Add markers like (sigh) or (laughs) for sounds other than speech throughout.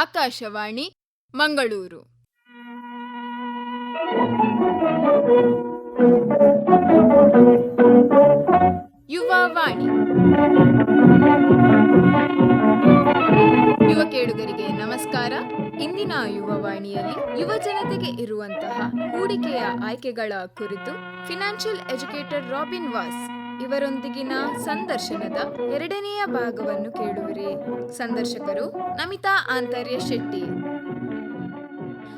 ಆಕಾಶವಾಣಿ, ಮಂಗಳೂರು. ಯುವವಾಣಿ ಯುವ ಕೇಳುಗರಿಗೆ ನಮಸ್ಕಾರ. ಇಂದಿನ ಯುವವಾಣಿಯಲ್ಲಿ ಯುವ ಜನತೆಗೆ ಇರುವಂತಹ ಹೂಡಿಕೆಯ ಆಯ್ಕೆಗಳ ಕುರಿತು ಫಿನಾನ್ಷಿಯಲ್ ಎಜುಕೇಟರ್ ರಾಬಿನ್ ವಾಸ್. ಇವರೊಂದಿಗಿನ ಸಂದರ್ಶನದ ಎರಡನೆಯ ಭಾಗವನ್ನು ಕೇಳುವಿರಿ. ಸಂದರ್ಶಕರು ನಮಿತಾ ಆಂತರ್ಯ ಶೆಟ್ಟಿ.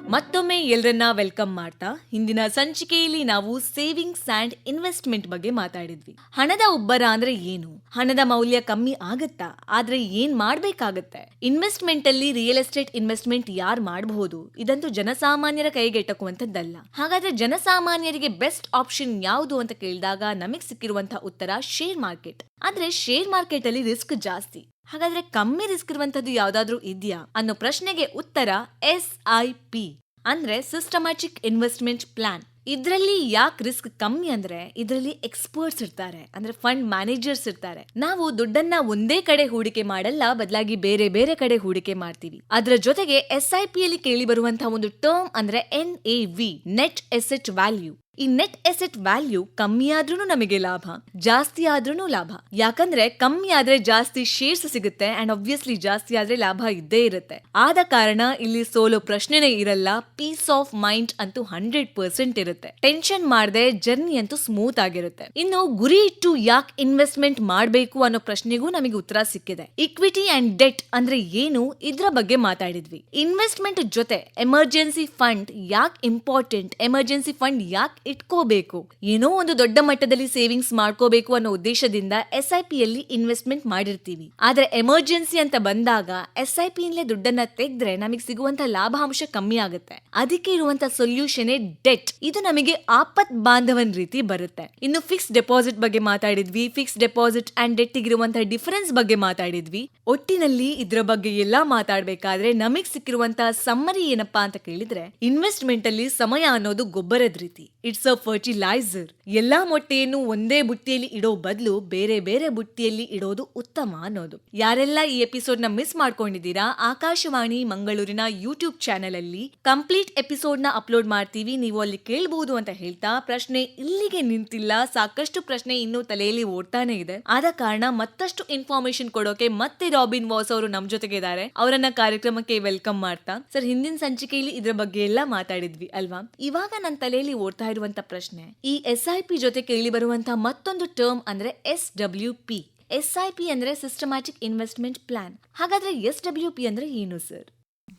ಮತ್ತೊಮ್ಮೆ ಎಲ್ಲರನ್ನ ವೆಲ್ಕಮ್ ಮಾಡ್ತಾ ಹಿಂದಿನ ಸಂಚಿಕೆಯಲ್ಲಿ ನಾವು ಸೇವಿಂಗ್ಸ್ ಅಂಡ್ ಇನ್ವೆಸ್ಟ್ಮೆಂಟ್ ಬಗ್ಗೆ ಮಾತಾಡಿದ್ವಿ. ಹಣದ ಉಬ್ಬರ ಅಂದ್ರೆ ಏನು? ಹಣದ ಮೌಲ್ಯ ಕಮ್ಮಿ ಆಗತ್ತಾ? ಆದ್ರೆ ಏನ್ ಮಾಡ್ಬೇಕಾಗತ್ತೆ? ಇನ್ವೆಸ್ಟ್ಮೆಂಟ್ ಅಲ್ಲಿ ರಿಯಲ್ ಎಸ್ಟೇಟ್ ಇನ್ವೆಸ್ಟ್ಮೆಂಟ್ ಯಾರು ಮಾಡಬಹುದು? ಇದಂತೂ ಜನಸಾಮಾನ್ಯರ ಕೈಗೆಟಕುವಂತದ್ದಲ್ಲ ಹಾಗಾದ್ರೆ ಜನಸಾಮಾನ್ಯರಿಗೆ ಬೆಸ್ಟ್ ಆಪ್ಷನ್ ಯಾವುದು ಅಂತ ಕೇಳಿದಾಗ ನಮಗ್ ಸಿಕ್ಕಿರುವಂತಹ ಉತ್ತರ ಶೇರ್ ಮಾರ್ಕೆಟ್. ಆದ್ರೆ ಶೇರ್ ಮಾರ್ಕೆಟ್ ಅಲ್ಲಿ ರಿಸ್ಕ್ ಜಾಸ್ತಿ. ಹಾಗಾದ್ರೆ ಕಮ್ಮಿ ರಿಸ್ಕ್ ಇರುವಂತದ್ದು ಯಾವ್ದಾದ್ರೂ ಇದೆಯಾ? ಅನ್ನೋ ಪ್ರಶ್ನೆಗೆ ಉತ್ತರ ಎಸ್ ಐ ಪಿ. ಅಂದ್ರೆ ಸಿಸ್ಟಮ್ಯಾಟಿಕ್ ಇನ್ವೆಸ್ಟ್ಮೆಂಟ್ ಪ್ಲಾನ್ ಇದ್ರಲ್ಲಿ ಯಾಕೆ ರಿಸ್ಕ್ ಕಮ್ಮಿ ಅಂದ್ರೆ ಇದರಲ್ಲಿ ಎಕ್ಸ್ಪರ್ಟ್ಸ್ ಇರ್ತಾರೆ. ಅಂದ್ರೆ ಫಂಡ್ ಮ್ಯಾನೇಜರ್ಸ್ ಇರ್ತಾರೆ. ನಾವು ದುಡ್ಡನ್ನ ಒಂದೇ ಕಡೆ ಹೂಡಿಕೆ ಮಾಡಲ್ಲ, ಬದಲಾಗಿ ಬೇರೆ ಬೇರೆ ಕಡೆ ಹೂಡಿಕೆ ಮಾಡ್ತೀವಿ. ಅದರ ಜೊತೆಗೆ ಎಸ್ ಐ ಪಿ ಅಲ್ಲಿ ಕೇಳಿ ಬರುವಂತಹ ಒಂದು ಟರ್ಮ್ ಅಂದ್ರೆ N A V net asset value ಈ ನೆಟ್ ಎಸೆಟ್ ವ್ಯಾಲ್ಯೂ ಕಮ್ಮಿ ಆದ್ರೂ ನಮಗೆ ಲಾಭ, ಜಾಸ್ತಿ ಆದ್ರೂ ಲಾಭ. ಯಾಕಂದ್ರೆ ಕಮ್ಮಿ ಆದ್ರೆ ಜಾಸ್ತಿ ಶೇರ್ಸ್ ಸಿಗುತ್ತೆ ಅಂಡ್ ಆಬ್ವಿಯಸ್ಲಿ ಜಾಸ್ತಿ ಆದ್ರೆ ಲಾಭ ಇದ್ದೇ ಇರುತ್ತೆ. ಆದ ಕಾರಣ ಇಲ್ಲಿ ಸೋಲೋ ಪ್ರಶ್ನೆನೇ ಇರಲ್ಲ ಪೀಸ್ ಆಫ್ ಮೈಂಡ್ ಅಂತೂ ಹಂಡ್ರೆಡ್ ಪರ್ಸೆಂಟ್ ಇರುತ್ತೆ. ಟೆನ್ಷನ್ ಮಾಡದೆ ಜರ್ನಿ ಅಂತೂ ಸ್ಮೂತ್ ಆಗಿರುತ್ತೆ. ಇನ್ನು ಗುರಿ ಇಟ್ಟು ಯಾಕೆ ಇನ್ವೆಸ್ಟ್ಮೆಂಟ್ ಮಾಡಬೇಕು ಅನ್ನೋ ಪ್ರಶ್ನೆಗೂ ನಮಗೆ ಉತ್ತರ ಸಿಕ್ಕಿದೆ. ಇಕ್ವಿಟಿ ಅಂಡ್ ಡೆಟ್ ಅಂದ್ರೆ ಏನು? ಇದ್ರ ಬಗ್ಗೆ ಮಾತಾಡಿದ್ವಿ. ಇನ್ವೆಸ್ಟ್ಮೆಂಟ್ ಜೊತೆ ಎಮರ್ಜೆನ್ಸಿ ಫಂಡ್ ಯಾಕೆ ಇಂಪಾರ್ಟೆಂಟ್ ಎಮರ್ಜೆನ್ಸಿ ಫಂಡ್ ಯಾಕೆ ಇಟ್ಕೋಬೇಕು. ಏನೋ ಒಂದು ದೊಡ್ಡ ಮಟ್ಟದಲ್ಲಿ ಸೇವಿಂಗ್ಸ್ ಮಾಡ್ಕೋಬೇಕು ಅನ್ನೋ ಉದ್ದೇಶದಿಂದ ಎಸ್ ಐ ಪಿ ಯಲ್ಲಿ ಇನ್ವೆಸ್ಟ್ಮೆಂಟ್ ಮಾಡಿರ್ತೀವಿ. ಆದ್ರೆ ಎಮರ್ಜೆನ್ಸಿ ಅಂತ ಬಂದಾಗ ಎಸ್ ಐ ಪಿ ಇಂದಲೇ ದುಡ್ಡನ್ನ ತೆಗೆದ್ರೆ ನಮಗೆ ಸಿಗುವಂತ ಲಾಭಾಂಶ ಕಮ್ಮಿ ಆಗುತ್ತೆ. ಅದಕ್ಕೆ ಇರುವಂತ ಸೊಲ್ಯೂಷನ್ ಡೆಟ್ ಇದು ನಮಗೆ ಆಪತ್ ಬಾಂಧವನ್ ರೀತಿ ಬರುತ್ತೆ. ಇನ್ನು ಫಿಕ್ಸ್ ಡೆಪಾಸಿಟ್ ಬಗ್ಗೆ ಮಾತಾಡಿದ್ವಿ. ಫಿಕ್ಸ್ ಡೆಪಾಸಿಟ್ ಅಂಡ್ ಡೆಟ್ ಇರುವಂತಹ ಡಿಫರೆನ್ಸ್ ಬಗ್ಗೆ ಮಾತಾಡಿದ್ವಿ. ಒಟ್ಟಿನಲ್ಲಿ ಇದ್ರ ಬಗ್ಗೆ ಎಲ್ಲಾ ಮಾತಾಡ್ಬೇಕಾದ್ರೆ ನಮಗ್ ಸಿಕ್ಕಿರುವಂತಹ ಸಮ್ಮರಿ ಏನಪ್ಪಾ ಅಂತ ಕೇಳಿದ್ರೆ ಇನ್ವೆಸ್ಟ್ಮೆಂಟ್ ಅಲ್ಲಿ ಸಮಯ ಅನ್ನೋದು ಗೊಬ್ಬರದ ರೀತಿ. ಇಟ್ಸ್ ಅ ಫರ್ಟಿಲೈಸರ್ ಎಲ್ಲಾ ಮೊಟ್ಟೆಯನ್ನು ಒಂದೇ ಬುಟ್ಟಿಯಲ್ಲಿ ಇಡೋ ಬದಲು ಬೇರೆ ಬೇರೆ ಬುಟ್ಟಿಯಲ್ಲಿ ಇಡೋದು ಉತ್ತಮ ಅನ್ನೋದು. ಯಾರೆಲ್ಲ ಈ ಎಪಿಸೋಡ್ನ ಮಿಸ್ ಮಾಡ್ಕೊಂಡಿದ್ದೀರಾ, ಆಕಾಶವಾಣಿ ಮಂಗಳೂರಿನ ಯೂಟ್ಯೂಬ್ ಚಾನೆಲ್ ಅಲ್ಲಿ ಕಂಪ್ಲೀಟ್ ಎಪಿಸೋಡ್ನ ಅಪ್ಲೋಡ್ ಮಾಡ್ತೀವಿ. ನೀವು ಅಲ್ಲಿ ಕೇಳಬಹುದು ಅಂತ ಹೇಳ್ತಾ ಪ್ರಶ್ನೆ ಇಲ್ಲಿಗೆ ನಿಂತಿಲ್ಲ. ಸಾಕಷ್ಟು ಪ್ರಶ್ನೆ ಇನ್ನೂ ತಲೆಯಲ್ಲಿ ಓಡ್ತಾನೆ ಇದೆ. ಆದ ಕಾರಣ ಮತ್ತಷ್ಟು ಇನ್ಫಾರ್ಮೇಶನ್ ಕೊಡೋಕೆ ಮತ್ತೆ ರಾಬಿನ್ ವಾಸ್ ಅವರು ನಮ್ ಜೊತೆಗೆ ಇದ್ದಾರೆ ಅವರನ್ನ ಕಾರ್ಯಕ್ರಮಕ್ಕೆ ವೆಲ್ಕಮ್ ಮಾಡ್ತಾ. ಸರ್, ಹಿಂದಿನ ಸಂಚಿಕೆಯಲ್ಲಿ ಇದ್ರ ಬಗ್ಗೆ ಎಲ್ಲ ಮಾತಾಡಿದ್ವಿ ಅಲ್ವಾ? ಇವಾಗ ನನ್ನ ತಲೆಯಲ್ಲಿ ಓಡ್ತಾ ಇರುವಂತ ಪ್ರಶ್ನೆ. ಈ ಎಸ್ ಐ ಪಿ ಜೊತೆ ಕೇಳಿ ಬರುವಂತಹ ಮತ್ತೊಂದು ಟರ್ಮ್ ಅಂದ್ರೆ S W P S I P ಅಂದ್ರೆ ಸಿಸ್ಟಮ್ಯಾಟಿಕ್ ಇನ್ವೆಸ್ಟ್ಮೆಂಟ್ ಪ್ಲಾನ್ ಹಾಗಾದ್ರೆ ಎಸ್ ಡಬ್ಲ್ಯೂ ಪಿ ಅಂದ್ರೆ ಏನು sir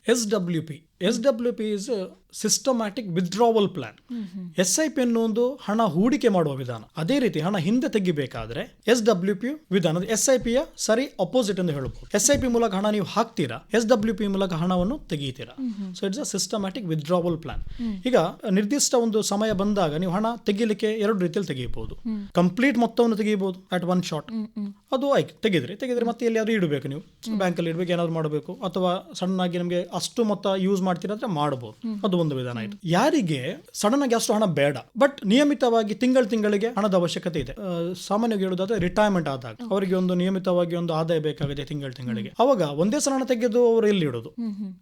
S W P S W P is systematic withdrawal plan S I P ಅನ್ನೋ ಹಣ ಹೂಡಿಕೆ ಮಾಡುವ ವಿಧಾನ. ಅದೇ ರೀತಿ ಹಣ ಹಿಂದೆ ತೆಗಿಬೇಕಾದ್ರೆ ಎಸ್ ಡಬ್ಲ್ಯೂ ಪಿ ವಿಧಾನ ಎಸ್ ಐ ಪಿಯ ಸರಿ ಅಪೋಸಿಟ್ ಎಂದು ಹೇಳಬಹುದು ಎಸ್ ಐ ಪಿ ಮೂಲಕ ಹಣ ನೀವು ಹಾಕ್ತೀರಾ ಎಸ್ ಡಬ್ಲ್ಯೂ ಪಿ ಮೂಲಕ ಹಣವನ್ನು ತೆಗೀತೀರಾ? So it's a systematic withdrawal plan ಈಗ ನಿರ್ದಿಷ್ಟ ಒಂದು ಸಮಯ ಬಂದಾಗ ನೀವು ಹಣ ತೆಗಿಲಿಕ್ಕೆ ಎರಡು ರೀತಿಯಲ್ಲಿ ತೆಗೆಯಬಹುದು ಕಂಪ್ಲೀಟ್ ಮೊತ್ತವನ್ನು ತೆಗೆಯಬಹುದು ಅಟ್ ಒನ್ ಶಾಟ್ ಅದು ಆಯ್ತು. ತೆಗೆದ್ರೆ ತೆಗೆದ್ರೆ ಮತ್ತೆ ಎಲ್ಲಿಯಾದ್ರೂ ಇಡಬೇಕು ನೀವು. ಬ್ಯಾಂಕಲ್ಲಿ ಇಡಬೇಕು ಏನಾದ್ರು ಮಾಡಬೇಕು. ಅಥವಾ ಸಣ್ಣಾಗಿ ನಮಗೆ ಅಷ್ಟು ಮೊತ್ತ ಯೂಸ್ ಮಾಡ್ತೀರಾ ಅಂದ್ರೆ ಮಾಡಬಹುದು ಅದು ಒಂದು ವಿಧಾನ ಇದೆ. ಯಾರಿಗೆ ಸಡನ್ ಆಗಿ ಅಷ್ಟು ಹಣ ಬೇಡ ಬಟ್ ನಿಯಮಿತವಾಗಿ ತಿಂಗಳ ತಿಂಗಳಿಗೆ ಹಣದ ಅವಶ್ಯಕತೆ ಇದೆ. ಸಾಮಾನ್ಯವಾಗಿ ಹೇಳುದಾದ್ರೆ ರಿಟೈರ್ಮೆಂಟ್ ಆದಾಗ ಅವರಿಗೆ ಒಂದು ನಿಯಮಿತವಾಗಿ ಒಂದು ಆದಾಯ ಬೇಕಾಗಿದೆ ತಿಂಗಳ ತಿಂಗಳಿಗೆ. ಅವಾಗ ಒಂದೇ ಸಲ ಹಣ ತೆಗೆದು ಅವರು ಇಲ್ಲಿ ಇಡೋದು?